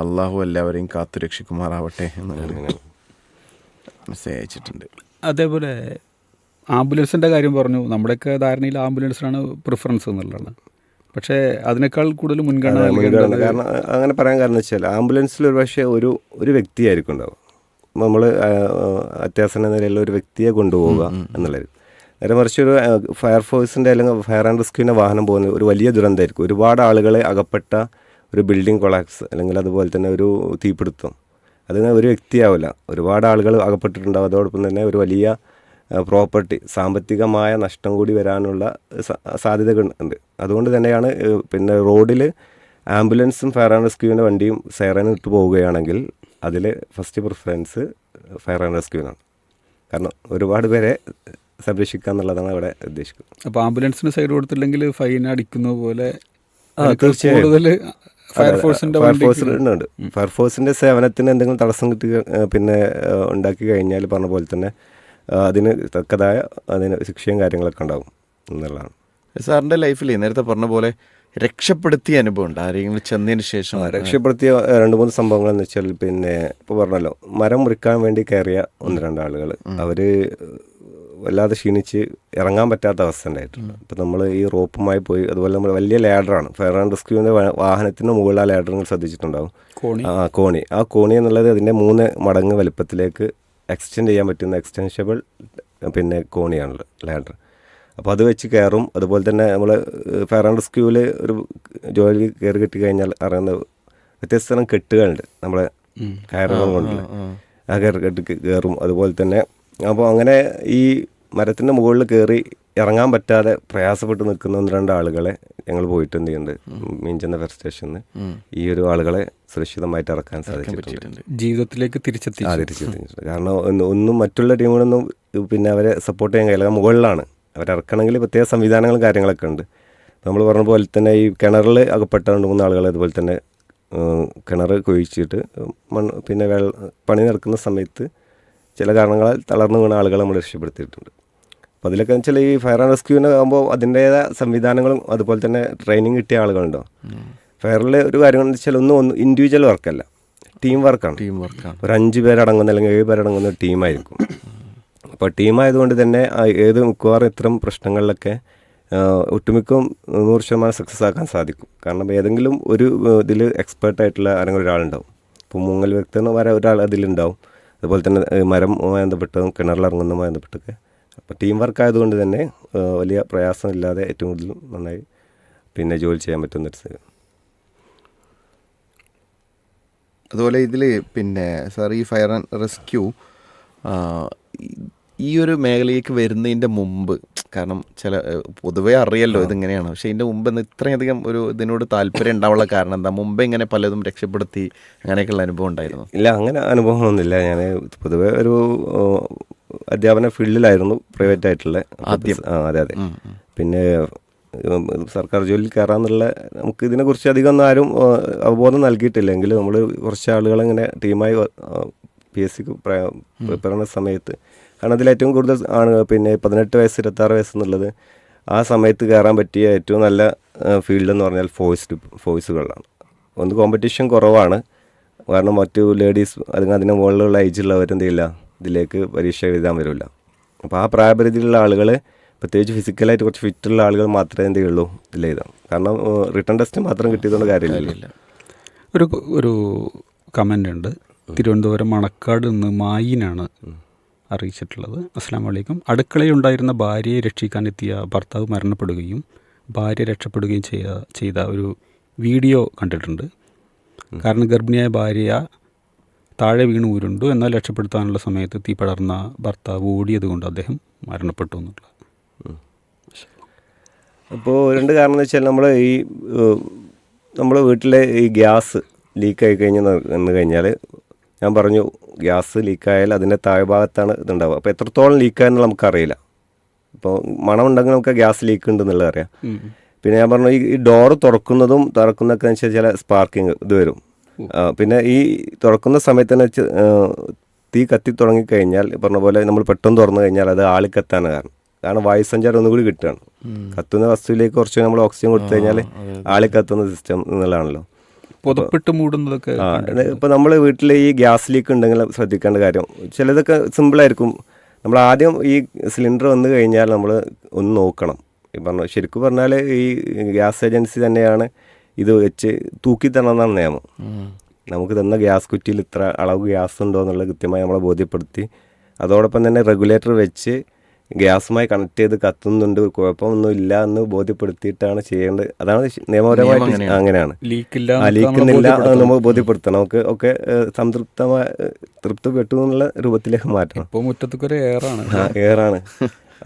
S3: അള്ളാഹു എല്ലാവരെയും കാത്തുരക്ഷിക്കുമാറാവട്ടെ എന്നുള്ളത്. മെസ്സേജ് അയച്ചിട്ടുണ്ട്
S1: അതേപോലെ ആംബുലൻസിന്റെ കാര്യം പറഞ്ഞു. നമ്മുടെയൊക്കെ ധാരണയിൽ ആംബുലൻസിനാണ് പ്രിഫറൻസ് എന്നുള്ളതാണ്. പക്ഷേ അതിനേക്കാൾ കൂടുതൽ മുൻഗണന നൽകേണ്ടത്
S2: കാരണം അങ്ങനെ പറയാൻ കാരണം വെച്ചാൽ ആംബുലൻസിൽ ഒരു പക്ഷേ ഒരു ഒരു വ്യക്തിയായിരിക്കും ഉണ്ടാവും നമ്മൾ അത്യാസന നിലയിലുള്ള ഒരു വ്യക്തിയെ കൊണ്ടുപോവുക എന്നുള്ളത് നേരെ മറിച്ച് ഒരു ഫയർഫോഴ്സിന്റെ അല്ലെങ്കിൽ ഫയർ ആൻഡ് റെസ്ക്യൂവിന്റെ വാഹനം പോകുന്ന ഒരു വലിയ ദുരന്തമായിരിക്കും. ഒരുപാട് ആളുകളെ അകപ്പെട്ട ഒരു ബിൽഡിംഗ് കൊളാക്സ് അല്ലെങ്കിൽ അതുപോലെ തന്നെ ഒരു തീപിടുത്തം അതിന് ഒരു വ്യക്തിയാവില്ല. ഒരുപാട് ആളുകൾ അകപ്പെട്ടിട്ടുണ്ടാവും. അതോടൊപ്പം തന്നെ ഒരു വലിയ പ്രോപ്പർട്ടി സാമ്പത്തികമായ നഷ്ടം കൂടി വരാനുള്ള സാധ്യതകൾ ഉണ്ട്. അതുകൊണ്ട് തന്നെയാണ് പിന്നെ റോഡിൽ ആംബുലൻസും ഫയർ ആൻഡ് റെസ്ക്യൂവിന്റെ വണ്ടിയും സൈറനും ഇട്ട് പോവുകയാണെങ്കിൽ അതിൽ ഫസ്റ്റ് പ്രിഫറൻസ് ഫയർ ആൻഡ് റെസ്ക്യൂവിനാണ്. കാരണം ഒരുപാട് പേരെ സംരക്ഷിക്കുക എന്നുള്ളതാണ് അവിടെ ഉദ്ദേശിക്കുന്നത്.
S1: അപ്പോൾ ആംബുലൻസിന് സൈഡ് കൊടുത്തില്ലെങ്കിൽ ഫൈൻ അടിക്കുന്ന പോലെ
S2: തീർച്ചയായും. ഉണ്ട്. ഫയർഫോഴ്സിന്റെ സേവനത്തിന് എന്തെങ്കിലും തടസ്സം കിട്ടി പിന്നെ ഉണ്ടാക്കി കഴിഞ്ഞാൽ പറഞ്ഞ പോലെ തന്നെ അതിന് തക്കതായ അതിന് ശിക്ഷയും കാര്യങ്ങളൊക്കെ ഉണ്ടാവും എന്നുള്ളതാണ്.
S3: സാറിന്റെ ലൈഫിൽ നേരത്തെ പറഞ്ഞ പോലെ രക്ഷപ്പെടുത്തിയ അനുഭവം ഉണ്ട്. ആരെങ്കിലും ചെന്നതിന് ശേഷം
S2: രക്ഷപ്പെടുത്തിയ രണ്ട് മൂന്ന് സംഭവങ്ങൾ എന്ന് വെച്ചാൽ പിന്നെ ഇപ്പോൾ പറഞ്ഞല്ലോ മരം മുറിക്കാൻ വേണ്ടി കയറിയ ഒന്ന് രണ്ടാളുകൾ അവർ വല്ലാതെ ക്ഷീണിച്ച് ഇറങ്ങാൻ പറ്റാത്ത അവസ്ഥ ഉണ്ടായിട്ടുണ്ട്. അപ്പോൾ നമ്മൾ ഈ റോപ്പുമായി പോയി അതുപോലെ നമ്മൾ വലിയ ലാഡറാണ്. ഫയർ ആൻഡ് റെസ്ക്യൂവിന്റെ വാഹനത്തിന് മുകളിൽ ആ ലാഡർ നിങ്ങൾ ശ്രദ്ധിച്ചിട്ടുണ്ടാവും.
S1: കോണി.
S2: ആ കോണി. ആ കോണി എന്നുള്ളത് അതിന്റെ മൂന്ന് മടങ്ങ് വലിപ്പത്തിലേക്ക് എക്സ്റ്റെൻഡ് ചെയ്യാൻ പറ്റുന്ന എക്സ്റ്റെൻഷബിൾ പിന്നെ കോണിയാണല്ലോ ലാഡർ. അപ്പോൾ അത് വെച്ച് കയറും. അതുപോലെ തന്നെ നമ്മൾ ഫയർ ആൻഡ് റെസ്ക്യൂവിൽ ഒരു ജോലി കയറി കിട്ടി കഴിഞ്ഞാൽ അറിയുന്ന വ്യത്യസ്ത തരം കെട്ടുകളുണ്ട്. നമ്മളെ കയറുകൾ കൊണ്ടുള്ള ആ കയറി കെട്ട് കയറും. അതുപോലെ തന്നെ അപ്പോൾ അങ്ങനെ ഈ മരത്തിന്റെ മുകളിൽ കയറി ഇറങ്ങാൻ പറ്റാതെ പ്രയാസപ്പെട്ട് നിൽക്കുന്ന ഒന്ന് രണ്ട് ആളുകളെ ഞങ്ങൾ പോയിട്ട് എന്ത് ചെയ്യുന്നുണ്ട്? മീൻചന്ത ഫയർ സ്റ്റേഷനിൽ ഈ ഒരു ആളുകളെ സുരക്ഷിതമായിട്ട് ഇറക്കാൻ സാധിച്ചിട്ടുണ്ട്.
S1: ജീവിതത്തിലേക്ക് തിരിച്ചെത്തി
S2: തിരിച്ചെത്തിയിട്ടുണ്ട് തിരിച്ചെത്തിച്ചിട്ടുണ്ട്. കാരണം ഒന്ന് ഒന്നും മറ്റുള്ള ടീമുകളൊന്നും പിന്നെ അവരെ സപ്പോർട്ട് ചെയ്യാൻ കഴിയില്ല. മുകളിലാണ്. അവരിറക്കണമെങ്കിൽ പ്രത്യേക സംവിധാനങ്ങളും കാര്യങ്ങളൊക്കെ ഉണ്ട്. നമ്മൾ പറഞ്ഞ പോലെ തന്നെ ഈ കിണറിൽ അകപ്പെട്ട രണ്ട് മൂന്ന് ആളുകൾ അതുപോലെ തന്നെ കിണർ കുഴിച്ചിട്ട് മണ്ണ് പിന്നെ വെള്ള പണി നടക്കുന്ന സമയത്ത് ചില കാരണങ്ങളാൽ തളർന്നു വീണ ആളുകളെ നമ്മൾ രക്ഷപ്പെടുത്തിയിട്ടുണ്ട്. അപ്പോൾ അതിലൊക്കെ വെച്ചാൽ ഈ ഫയർ ആൻഡ് റെസ്ക്യൂവിന് ആകുമ്പോൾ അതിന്റേതായ സംവിധാനങ്ങളും അതുപോലെ തന്നെ ട്രെയിനിങ് കിട്ടിയ ആളുകളുണ്ടോ? ഫയറിൽ ഒരു കാര്യം എന്ന് വെച്ചാൽ ഒന്നും ഒന്ന് ഇൻഡിവിജ്വൽ വർക്കല്ല ടീം വർക്കാണ്
S3: ടീം വർക്കാണ്
S2: ഒരു അഞ്ച് പേരടങ്ങുന്ന അല്ലെങ്കിൽ ഏഴ് പേരടങ്ങുന്ന ഒരു ടീമായിരിക്കും അപ്പോൾ ടീമായതുകൊണ്ട് തന്നെ ഏത് മിക്കവാറും ഇത്തരം പ്രശ്നങ്ങളിലൊക്കെ ഒട്ടുമിക്കും ഒട്ടുമിക്കം നൂറ് ശതമാനം സക്സസ് ആക്കാൻ സാധിക്കും. കാരണം ഏതെങ്കിലും ഒരു ഇതിൽ എക്സ്പേർട്ടായിട്ടുള്ള ആരെങ്കിലും ഒരാളുണ്ടാവും. ഇപ്പോൾ മുങ്ങൽ വ്യക്തി എന്ന് പറയാൻ ഒരാൾ അതിലുണ്ടാവും. അതുപോലെ തന്നെ മരം ബന്ധപ്പെട്ടതും കിണറിലിറങ്ങുന്നതുമായി ബന്ധപ്പെട്ടൊക്കെ അപ്പോൾ ടീം വർക്ക് ആയതുകൊണ്ട് തന്നെ വലിയ പ്രയാസമില്ലാതെ ഏറ്റവും കൂടുതൽ നന്നായി പിന്നെ ജോലി ചെയ്യാൻ പറ്റുന്നൊരു
S3: അതുപോലെ ഇതിൽ പിന്നെ സാർ ഈ ഫയർ ആൻഡ് റെസ്ക്യൂ ഈ ഒരു മേഖലയിലേക്ക് വരുന്നതിന്റെ മുമ്പ് കാരണം ചില പൊതുവെ അറിയല്ലോ ഇതിങ്ങനെയാണ്. പക്ഷേ ഇതിന്റെ മുമ്പ് ഇത്രയധികം ഒരു ഇതിനോട് താല്പര്യം ഉണ്ടാവാനുള്ള കാരണം എന്താ? മുമ്പ് ഇങ്ങനെ പലതും രക്ഷപ്പെടുത്തി അങ്ങനെയൊക്കെയുള്ള അനുഭവം ഉണ്ടായിരുന്നു?
S2: ഇല്ല അങ്ങനെ അനുഭവമൊന്നുമില്ല ഞാൻ പൊതുവേ ഒരു അധ്യാപന ഫീൽഡിലായിരുന്നു പ്രൈവറ്റ് ആയിട്ടുള്ള
S3: ആദ്യം.
S2: അതെ അതെ. പിന്നെ സർക്കാർ ജോലിയിൽ കയറാന്നുള്ള നമുക്ക് ഇതിനെക്കുറിച്ച് അധികം ഒന്നും ആരും അവബോധം നൽകിയിട്ടില്ല എങ്കിലും നമ്മൾ കുറച്ച് ആളുകൾ ഇങ്ങനെ ടീമായി പി എസ് സിക്ക് പ്രിപ്പയർ ചെയ്യുന്ന സമയത്ത് കാരണം അതിൽ ഏറ്റവും കൂടുതൽ ആണ് പിന്നെ പതിനെട്ട് വയസ്സ് ഇരുപത്താറ് വയസ്സ് എന്നുള്ളത്. ആ സമയത്ത് കയറാൻ പറ്റിയ ഏറ്റവും നല്ല ഫീൽഡ് എന്ന് പറഞ്ഞാൽ ഫോഴ്സ് ഫോയ്സുകളാണ് ഒന്ന് കോമ്പറ്റീഷൻ കുറവാണ്. കാരണം മറ്റു ലേഡീസ് അല്ലെങ്കിൽ അതിന് മുകളിലുള്ള ഏജുള്ളവർ എന്ത് ചെയ്യില്ല ഇതിലേക്ക് പരീക്ഷ എഴുതാൻ വരില്ല. അപ്പോൾ ആ പ്രായപരിധിയിലുള്ള ആളുകൾ പ്രത്യേകിച്ച് ഫിസിക്കലായിട്ട് കുറച്ച് ഫിറ്റുള്ള ആളുകൾ മാത്രമേ എന്ത് ചെയ്യുള്ളൂ ഇതിൽ എഴുതാം. കാരണം റിട്ടേൺ ടെസ്റ്റ് മാത്രം കിട്ടിയതുകൊണ്ട് കാര്യമില്ല.
S1: ഒരു ഒരു കമന്റ് ഉണ്ട്. തിരുവനന്തപുരം മണക്കാട് നിന്ന് മായിനാണ് അറിയിച്ചിട്ടുള്ളത്. അസ്സാം വലൈക്കും അടുക്കളയിലുണ്ടായിരുന്ന ഭാര്യയെ രക്ഷിക്കാൻ എത്തിയ ഭർത്താവ് മരണപ്പെടുകയും ഭാര്യ രക്ഷപ്പെടുകയും ചെയ്ത ചെയ്ത ഒരു വീഡിയോ കണ്ടിട്ടുണ്ട്. കാരണം ഗർഭിണിയായ ഭാര്യ താഴെ വീണ് ഉരുണ്ടു. എന്നാൽ രക്ഷപ്പെടുത്താനുള്ള സമയത്ത് തീ പടർന്ന ഭർത്താവ് ഓടിയത് കൊണ്ട് അദ്ദേഹം മരണപ്പെട്ടു എന്നുള്ളത്.
S2: അപ്പോൾ രണ്ട് കാരണം എന്ന് വെച്ചാൽ നമ്മൾ ഈ നമ്മൾ വീട്ടിലെ ഈ ഗ്യാസ് ലീക്കായി കഴിഞ്ഞ് എന്ന് കഴിഞ്ഞാൽ ഞാൻ പറഞ്ഞു ഗ്യാസ് ലീക്കായാൽ അതിന്റെ താഴ്ഭാഗത്താണ് ഇതുണ്ടാവുക. അപ്പോൾ എത്രത്തോളം ലീക്കായെന്ന് നമുക്കറിയില്ല. ഇപ്പോൾ മണം ഉണ്ടെങ്കിൽ നമുക്ക് ഗ്യാസ് ലീക്ക് ഉണ്ടെന്നുള്ളത് അറിയാം. പിന്നെ ഞാൻ പറഞ്ഞു ഈ ഡോറ് തുറക്കുന്നതും തുറക്കുന്നതൊക്കെ വെച്ചാൽ ചില സ്പാർക്കിങ് ഇത് വരും. പിന്നെ ഈ തുറക്കുന്ന സമയത്ത് തന്നെ തീ കത്തി തുടങ്ങിക്കഴിഞ്ഞാൽ പറഞ്ഞ പോലെ നമ്മൾ പെട്ടെന്ന് തുറന്നു കഴിഞ്ഞാൽ അത് ആളിക്കത്താണ് കാരണം. കാരണം വായു സഞ്ചാരം ഒന്നുകൂടി കിട്ടുകയാണ്. കത്തുന്ന വസ്തുവിലേക്ക് കുറച്ച് നമ്മൾ ഓക്സിജൻ കൊടുത്തു കഴിഞ്ഞാൽ ആളിക്കത്തുന്ന സിസ്റ്റം എന്നുള്ളതാണല്ലോ.
S1: പുതപ്പിട്ട് മൂടുന്നതൊക്കെ
S2: ഇപ്പോൾ നമ്മൾ വീട്ടിൽ ഈ ഗ്യാസ് ലീക്ക് ഉണ്ടെങ്കിൽ ശ്രദ്ധിക്കേണ്ട കാര്യം ചിലതൊക്കെ സിമ്പിളായിരിക്കും നമ്മൾ ആദ്യം ഈ സിലിണ്ടർ വന്നു കഴിഞ്ഞാൽ നമ്മൾ ഒന്ന് നോക്കണം. ഈ പറഞ്ഞ ശരിക്കും പറഞ്ഞാൽ ഈ ഗ്യാസ് ഏജൻസി തന്നെയാണ് ഇത് വെച്ച് തൂക്കി തരണം എന്നാണ് നിയമം നമുക്ക് തന്ന ഗ്യാസ് കുറ്റിയിൽ ഇത്ര അളവ് ഗ്യാസ് ഉണ്ടോ എന്നുള്ളത് കൃത്യമായി നമ്മളെ ബോധ്യപ്പെടുത്തി അതോടൊപ്പം തന്നെ റെഗുലേറ്റർ വെച്ച് ഗ്യാസുമായി കണക്ട് ചെയ്ത് കത്തുന്നുണ്ട് കുഴപ്പമൊന്നും ഇല്ല എന്ന് ബോധ്യപ്പെടുത്തിയിട്ടാണ് ചെയ്യേണ്ടത്. അതാണ് നിയമപരമായിട്ട് അങ്ങനെയാണ്.
S1: ലീക്കില്ല
S2: നമ്മൾ ബോധ്യപ്പെടുത്തണം. നമുക്ക് ഒക്കെ സംതൃപ്തമായ തൃപ്തിപ്പെട്ടു എന്നുള്ള രൂപത്തിലേക്ക് മാറ്റണം.
S1: ഇപ്പോൾ മുറ്റത്തൊക്കെ ഏറാണ്
S2: ആ എയറാണ്.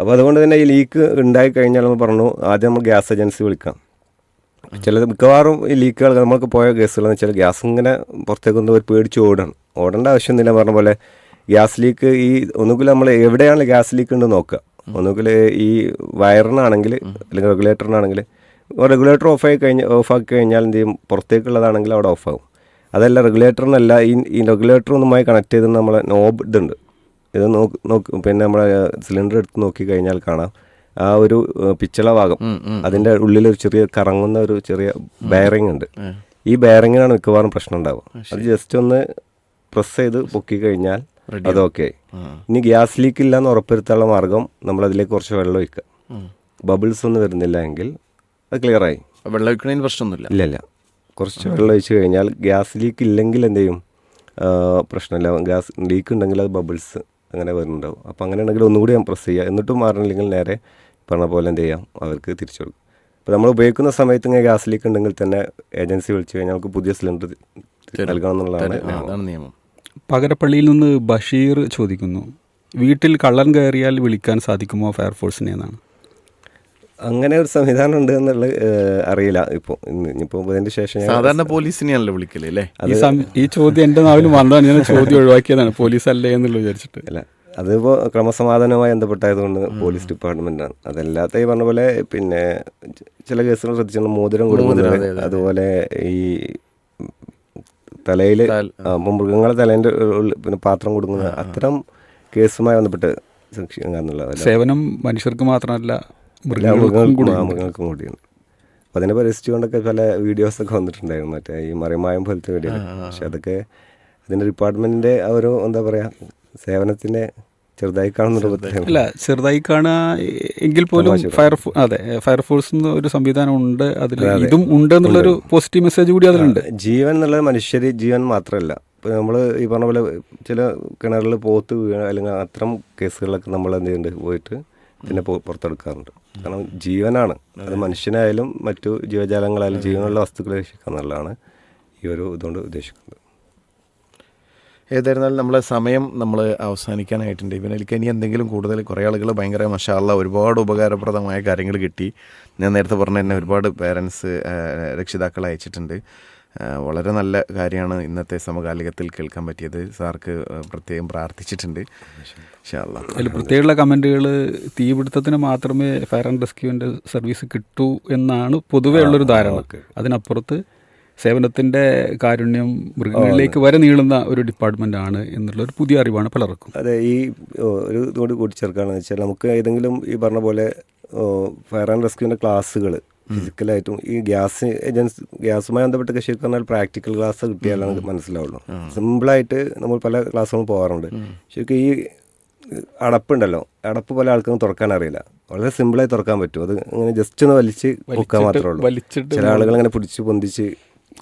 S2: അപ്പോൾ അതുകൊണ്ട് തന്നെ ഈ ലീക്ക് ഉണ്ടായി കഴിഞ്ഞാൽ നമ്മൾ പറഞ്ഞു ആദ്യം നമ്മൾ ഗ്യാസ് ഏജൻസി വിളിക്കാം. ചില മിക്കവാറും ഈ ലീക്കുകൾ നമ്മൾക്ക് പോയ കേസുകളെന്ന് വെച്ചാൽ ഗ്യാസ് ഇങ്ങനെ പുറത്തേക്കൊന്നും ഒരു പേടിച്ച് ഓടണം ഓടേണ്ട ആവശ്യമൊന്നുമില്ല. പറഞ്ഞ പോലെ ഗ്യാസ് ലീക്ക് ഈ ഒന്നുകിൽ നമ്മൾ എവിടെയാണ് ഗ്യാസ് ലീക്ക് ഉണ്ട് നോക്കുക. ഒന്നുകിൽ ഈ വയറിനാണെങ്കിൽ അല്ലെങ്കിൽ റെഗുലേറ്ററിനാണെങ്കിൽ റെഗുലേറ്റർ ഓഫ് ഓഫായി കഴിഞ്ഞ് ആക്കി കഴിഞ്ഞാൽ എന്ത് ചെയ്യും? പുറത്തേക്കുള്ളതാണെങ്കിൽ അവിടെ ഓഫാകും അതല്ല റെഗുലേറ്ററിനല്ല ഈ ഈ റെഗുലേറ്ററൊന്നുമായി കണക്ട് ചെയ്ത് നമ്മളെ നോബ് ഇതുണ്ട്. ഇത് നോക്ക് നോക്ക് പിന്നെ നമ്മളെ സിലിണ്ടർ എടുത്ത് നോക്കി കഴിഞ്ഞാൽ കാണാം. ആ ഒരു പിച്ചള ഭാഗം. അതിന്റെ ഉള്ളിൽ ഒരു ചെറിയ കറങ്ങുന്ന ഒരു ചെറിയ ബെയറിംഗ് ഉണ്ട്. ഈ ബെയറിങ്ങിനാണ് മിക്കവാറും പ്രശ്നം ഉണ്ടാവുക. അത് ജസ്റ്റ് ഒന്ന് പ്രസ് ചെയ്ത് പൊക്കി കഴിഞ്ഞാൽ അത് ഓക്കെ. ഇനി ഗ്യാസ് ലീക്ക് ഇല്ല എന്ന് ഉറപ്പുവരുത്താനുള്ള മാർഗം നമ്മൾ അതിലേക്ക് കുറച്ച് വെള്ളം ഒഴിക്കുക. ബബിൾസ് ഒന്നും വരുന്നില്ല എങ്കിൽ അത് ക്ലിയർ ആയി.
S3: വെള്ളം ഒഴിക്കണതിന് പ്രശ്നമൊന്നുമില്ല.
S2: ഇല്ല ഇല്ല. കുറച്ച് വെള്ളം ഒഴിച്ച് കഴിഞ്ഞാൽ ഗ്യാസ് ലീക്ക് ഇല്ലെങ്കിൽ എന്ത് ചെയ്യും? പ്രശ്നമില്ല. ഗ്യാസ് ലീക്ക് ഉണ്ടെങ്കിൽ അത് ബബിൾസ് അങ്ങനെ വരുന്നുണ്ടാവും. അപ്പോൾ അങ്ങനെ ഉണ്ടെങ്കിൽ ഒന്നുകൂടി ഞാൻ പ്രസ് ചെയ്യുക. എന്നിട്ടും മാറണില്ലെങ്കിൽ നേരെ പറഞ്ഞ പോലെ എന്ത് ചെയ്യാം? അവർക്ക് തിരിച്ചു കൊടുക്കും. അപ്പോൾ നമ്മൾ ഉപയോഗിക്കുന്ന സമയത്ത് ഇങ്ങനെ ഗ്യാസ് ലീക്ക് ഉണ്ടെങ്കിൽ തന്നെ ഏജൻസി വിളിച്ചു കഴിഞ്ഞാൽ നമുക്ക് പുതിയ സിലിണ്ടർ നൽകണം എന്നുള്ളതാണ് നിയമം.
S1: പകരപ്പള്ളിയിൽ നിന്ന് ബഷീർ ചോദിക്കുന്നു വീട്ടിൽ കള്ളൻ കയറിയാൽ വിളിക്കാൻ സാധിക്കുമോ ഫയർഫോഴ്സിനെ എന്നാണ്?
S2: അങ്ങനെ ഒരു സംവിധാനം ഉണ്ട് എന്നുള്ളത് അറിയില്ല. ഇപ്പോൾ ഇനിയിപ്പോൾ ഇതിന്റെ ശേഷം
S3: സാധാരണ പോലീസിനെയാണല്ലോ വിളിക്കൽ അല്ലേ?
S1: ഈ ഈ ചോദ്യം എന്റെ നാവിൽ വന്നതാണ്. ഞാൻ ചോദ്യം ഒഴിവാക്കിയതാണ്. പോലീസ് അല്ലേ എന്നുള്ളത് വിചാരിച്ചിട്ട്.
S2: അല്ല അതിപ്പോൾ ക്രമസമാധാനവുമായി ബന്ധപ്പെട്ടായതുകൊണ്ട് പോലീസ് ഡിപ്പാർട്ട്മെന്റാണ് അതല്ലാത്ത ഈ പറഞ്ഞ പോലെ പിന്നെ ചില കേസുകൾ ശ്രദ്ധിച്ചാൽ മോതിരം കൊടുക്കുന്നത്. അതുപോലെ ഈ തലയിൽ മൃഗങ്ങളെ തലേന്റെ ഉള്ളിൽ പിന്നെ പാത്രം കൊടുക്കുന്ന അത്തരം കേസുമായി ബന്ധപ്പെട്ട്
S1: സേവനം മനുഷ്യർക്ക് മാത്രമല്ല മൃഗങ്ങൾക്കും കൂടി
S2: മൃഗങ്ങൾക്കും കൂടിയാണ് അപ്പം അതിനെ പരിഹരിച്ചുകൊണ്ടൊക്കെ പല വീഡിയോസൊക്കെ വന്നിട്ടുണ്ടായിരുന്നു. മറ്റേ ഈ മറിമായം പോലത്തെ വീഡിയോ പക്ഷെ അതൊക്കെ അതിന്റെ ഡിപ്പാർട്ട്മെന്റിന്റെ ആ ഒരു എന്താ പറയുക സേവനത്തിനെ ചെറുതായി കാണുന്ന
S1: അല്ല ചെറുതായി കാണുക എങ്കിൽ പോലും ഫയർ അതെ ഫയർഫോഴ്സ് എന്ന് ഒരു സംവിധാനം ഉണ്ട് അതിൽ ഇതും ഉണ്ട് എന്നുള്ളൊരു പോസിറ്റീവ് മെസ്സേജ് കൂടി അതിലുണ്ട്.
S2: ജീവൻ എന്നുള്ളത് മനുഷ്യർ ജീവൻ മാത്രമല്ല. ഇപ്പോൾ നമ്മൾ ഈ പറഞ്ഞ പോലെ ചില കിണറിൽ പോത്ത് വീണ അല്ലെങ്കിൽ അത്തരം കേസുകളൊക്കെ നമ്മൾ എന്ത് ചെയ്യുന്നുണ്ട് പോയിട്ട് പിന്നെ പുറത്തെടുക്കാറുണ്ട്. കാരണം ജീവനാണ്. അത് മനുഷ്യനായാലും മറ്റു ജീവജാലങ്ങളായാലും ജീവനുള്ള വസ്തുക്കളെ രക്ഷിക്കുക എന്നുള്ളതാണ് ഈ ഒരു ഇതുകൊണ്ട് ഉദ്ദേശിക്കുന്നത്.
S3: ഏതായിരുന്നാലും നമ്മളെ സമയം നമ്മൾ അവസാനിക്കാനായിട്ടുണ്ട്. ഇവനിലേക്ക് ഇനി എന്തെങ്കിലും കൂടുതൽ കുറേ ആളുകൾ ഭയങ്കര മഷാല്ല ഒരുപാട് ഉപകാരപ്രദമായ കാര്യങ്ങൾ കിട്ടി. ഞാൻ നേരത്തെ പറഞ്ഞ തന്നെ ഒരുപാട് പേരൻസ് രക്ഷിതാക്കൾ അയച്ചിട്ടുണ്ട്. വളരെ നല്ല കാര്യമാണ് ഇന്നത്തെ സമകാലികത്തിൽ കേൾക്കാൻ പറ്റിയത്. സാർക്ക് പ്രത്യേകം പ്രാർത്ഥിച്ചിട്ടുണ്ട്.
S1: അതിൽ പ്രത്യേകമുള്ള കമന്റുകൾ തീപിടുത്തത്തിന് മാത്രമേ ഫയർ ആൻഡ് റെസ്ക്യൂവിന്റെ സർവീസ് കിട്ടൂ എന്നാണ് പൊതുവേ ഉള്ളൊരു ധാരണ. അതിനപ്പുറത്ത് സേവനത്തിന്റെ കാരുണ്യം മൃഗങ്ങളിലേക്ക് വരെ നീളുന്ന ഒരു ഡിപ്പാർട്ട്മെന്റ് ആണ് എന്നുള്ള ഒരു പുതിയ അറിവാണ് പലർക്കും.
S2: അതെ ഈ ഒരു ഇതുകൊണ്ട് കൂട്ടിച്ചേർക്കുകയാണെന്ന് വെച്ചാൽ നമുക്ക് ഏതെങ്കിലും ഈ പറഞ്ഞ പോലെ ഫയർ ആൻഡ് റെസ്ക്യൂവിന്റെ ക്ലാസ്സുകൾ ഫിസിക്കലായിട്ടും ഈ ഗ്യാസ് ഏജൻസ് ഗ്യാസുമായി ബന്ധപ്പെട്ടൊക്കെ ശരിക്കും പറഞ്ഞാൽ പ്രാക്ടിക്കൽ ക്ലാസ് കിട്ടിയാലാണ് മനസ്സിലാവുള്ളൂ. സിമ്പിളായിട്ട് നമ്മൾ പല ക്ലാസ്സുകളും പോകാറുണ്ട്. ശരിക്കും ഈ അടപ്പുണ്ടല്ലോ അടപ്പ് പല ആൾക്കാരും തുറക്കാൻ അറിയില്ല. വളരെ സിമ്പിളായി തുറക്കാൻ പറ്റും. അത് ഇങ്ങനെ ജസ്റ്റ് ഒന്ന് വലിച്ച് പൊക്കാൻ മാത്രമേ ഉള്ളൂ.
S1: വലിച്ചിട്ട്
S2: ചില ആളുകൾ അങ്ങനെ പിടിച്ച് പൊന്തിച്ച്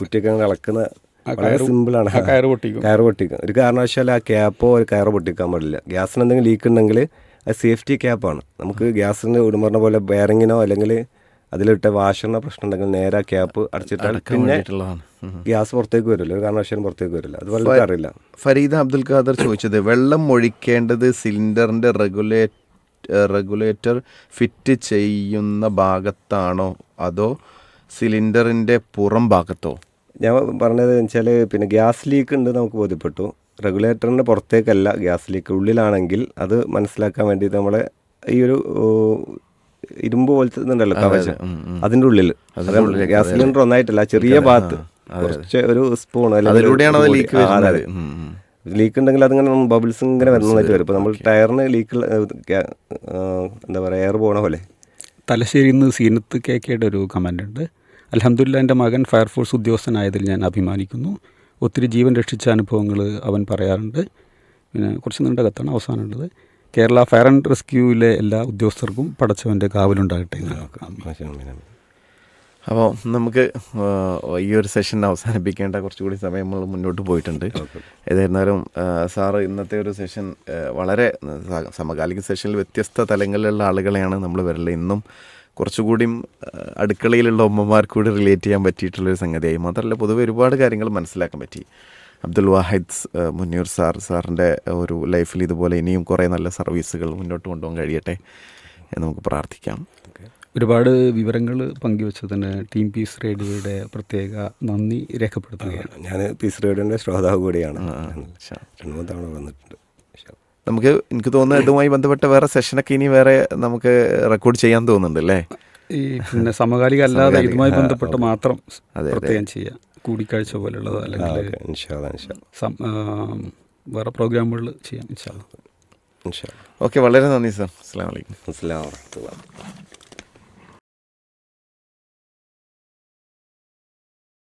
S2: കുറ്റിയൊക്കെ അങ്ങനെ ഇളക്കുന്ന വളരെ സിമ്പിളാണ്
S1: ആ കയറ് പൊട്ടിക്കും.
S2: കയർ പൊട്ടിക്കും. ഒരു കാരണവശാലും ആ ക്യാപ്പോ ഒരു കയർ പൊട്ടിക്കാൻ പാടില്ല. ഗ്യാസിന് എന്തെങ്കിലും ലീക്ക് ഉണ്ടെങ്കിൽ അത് സേഫ്റ്റി ക്യാപ്പാണ് നമുക്ക് ഗ്യാസിന് ഉടമറിന പോലെ ബെയറിങ്ങിനോ അല്ലെങ്കിൽ അതിലിട്ട വാഷറിനോ പ്രശ്നം ഉണ്ടെങ്കിൽ നേരെ ആ ക്യാപ്പ് അടച്ചിട്ടാൽ പിന്നെ. ഗ്യാസ് പുറത്തേക്ക് വരില്ല. ഒരു കാരണവശാലും പുറത്തേക്ക് വരില്ല. അത് വളരെ അറിയില്ല.
S3: ഫരീദ അബ്ദുൽ ഖാദർ ചോദിച്ചത് വെള്ളം ഒഴിക്കേണ്ടത് സിലിണ്ടറിന്റെ റെഗുലേറ്റ് റെഗുലേറ്റർ ഫിറ്റ് ചെയ്യുന്ന ഭാഗത്താണോ അതോ സിലിണ്ടറിന്റെ പുറം ഭാഗത്തോ?
S2: ഞാൻ പറഞ്ഞത് വെച്ചാൽ പിന്നെ ഗ്യാസ് ലീക്ക് ഉണ്ട് നമുക്ക് ബോധ്യപ്പെട്ടു. റെഗുലേറ്ററിന്റെ പുറത്തേക്കല്ല ഗ്യാസ് ലീക്ക്. ഉള്ളിലാണെങ്കിൽ അത് മനസ്സിലാക്കാൻ വേണ്ടി നമ്മളെ ഈ ഒരു ഇരുമ്പ് പോലത്തെ ഇതുണ്ടല്ലോ കവചം. അതിന്റെ ഉള്ളിൽ ഗ്യാസ് സിലിണ്ടർ ഒന്നായിട്ടല്ല ചെറിയ ഭാഗത്ത് കുറച്ച് ഒരു സ്പൂൺ
S3: ഉം.
S2: ലീക്ക് ഉണ്ടെങ്കിൽ അതിങ്ങനെ ബബിൾസ് ഇങ്ങനെ വരുന്നതായിട്ട് വരും. ഇപ്പോൾ നമ്മൾ ടയറിന് ലീക്ക് എന്താ പറയുക എയർ പോണ പോലെ.
S1: തലശ്ശേരിയിൽ നിന്ന് സീനത്ത് കെ ഒരു കമന്റ് ഉണ്ട്. അലഹമുല്ല എന്റെ മകൻ ഫയർഫോഴ്സ് ഉദ്യോഗസ്ഥനായതിൽ ഞാൻ അഭിമാനിക്കുന്നു ഒത്തിരി ജീവൻ രക്ഷിച്ച അനുഭവങ്ങൾ അവൻ പറയാറുണ്ട് പിന്നെ കുറച്ച് നീണ്ട കത്താണ് അവസാനമുള്ളത് കേരള ഫയർ ആൻഡ് റെസ്ക്യൂവിലെ എല്ലാ ഉദ്യോഗസ്ഥർക്കും പടച്ചവന്റെ കാവലുണ്ടാകട്ടെ
S3: അപ്പോൾ നമുക്ക് ഈ ഒരു സെഷൻ അവസാനിപ്പിക്കേണ്ട കുറച്ചുകൂടി സമയം നമ്മൾ മുന്നോട്ട് പോയിട്ടുണ്ട്. ഏതായിരുന്നാലും സാറ് ഇന്നത്തെ ഒരു സെഷൻ വളരെ സമകാലിക സെഷനിൽ വ്യത്യസ്ത തലങ്ങളിലുള്ള ആളുകളെയാണ് നമ്മൾ വരൽ. ഇന്നും കുറച്ചുകൂടിയും അടുക്കളയിലുള്ള ഉമ്മമാർക്ക് കൂടി റിലേറ്റ് ചെയ്യാൻ പറ്റിയിട്ടുള്ളൊരു സംഗതിയായി. മാത്രമല്ല പൊതുവെ ഒരുപാട് കാര്യങ്ങൾ മനസ്സിലാക്കാൻ പറ്റി. അബ്ദുൽ വാഹിദ് മുന്നൂർ സാർ സാറിന്റെ ഒരു ലൈഫിൽ ഇതുപോലെ ഇനിയും കുറേ നല്ല സർവീസുകൾ മുന്നോട്ട് കൊണ്ടുപോകാൻ കഴിയട്ടെ എന്ന് നമുക്ക് പ്രാർത്ഥിക്കാം.
S1: ഒരുപാട് വിവരങ്ങൾ പങ്കുവച്ചതിന് ടീം പീസ് റേഡിയോയുടെ പ്രത്യേക നന്ദി രേഖപ്പെടുത്തുകയാണ്.
S2: ഞാൻ പീസ് റേഡിയോന്റെ ശ്രോതാവ് കൂടിയാണ്. തവണ വന്നിട്ടുണ്ട്.
S3: നമുക്ക് എനിക്ക് തോന്നുന്നു ഇതുമായി ബന്ധപ്പെട്ട വേറെ സെഷനൊക്കെ ഇനി വേറെ നമുക്ക് റെക്കോർഡ് ചെയ്യാൻ തോന്നുന്നുണ്ട് അല്ലേ
S1: ഈ പിന്നെ സമകാലിക അല്ലാതെ ഇതുമായി ബന്ധപ്പെട്ട് മാത്രം. പ്രത്യേകം ചെയ്യാം. കൂടിക്കാഴ്ച പോലുള്ളത് അല്ലെങ്കിൽ വേറെ പ്രോഗ്രാമുകൾ ചെയ്യാം
S2: ഇൻഷാ
S3: ഓക്കെ വളരെ നന്ദി സാർ. അസ്സാം വലൈക്കും
S2: അസ്സലാമു അലൈക്കും.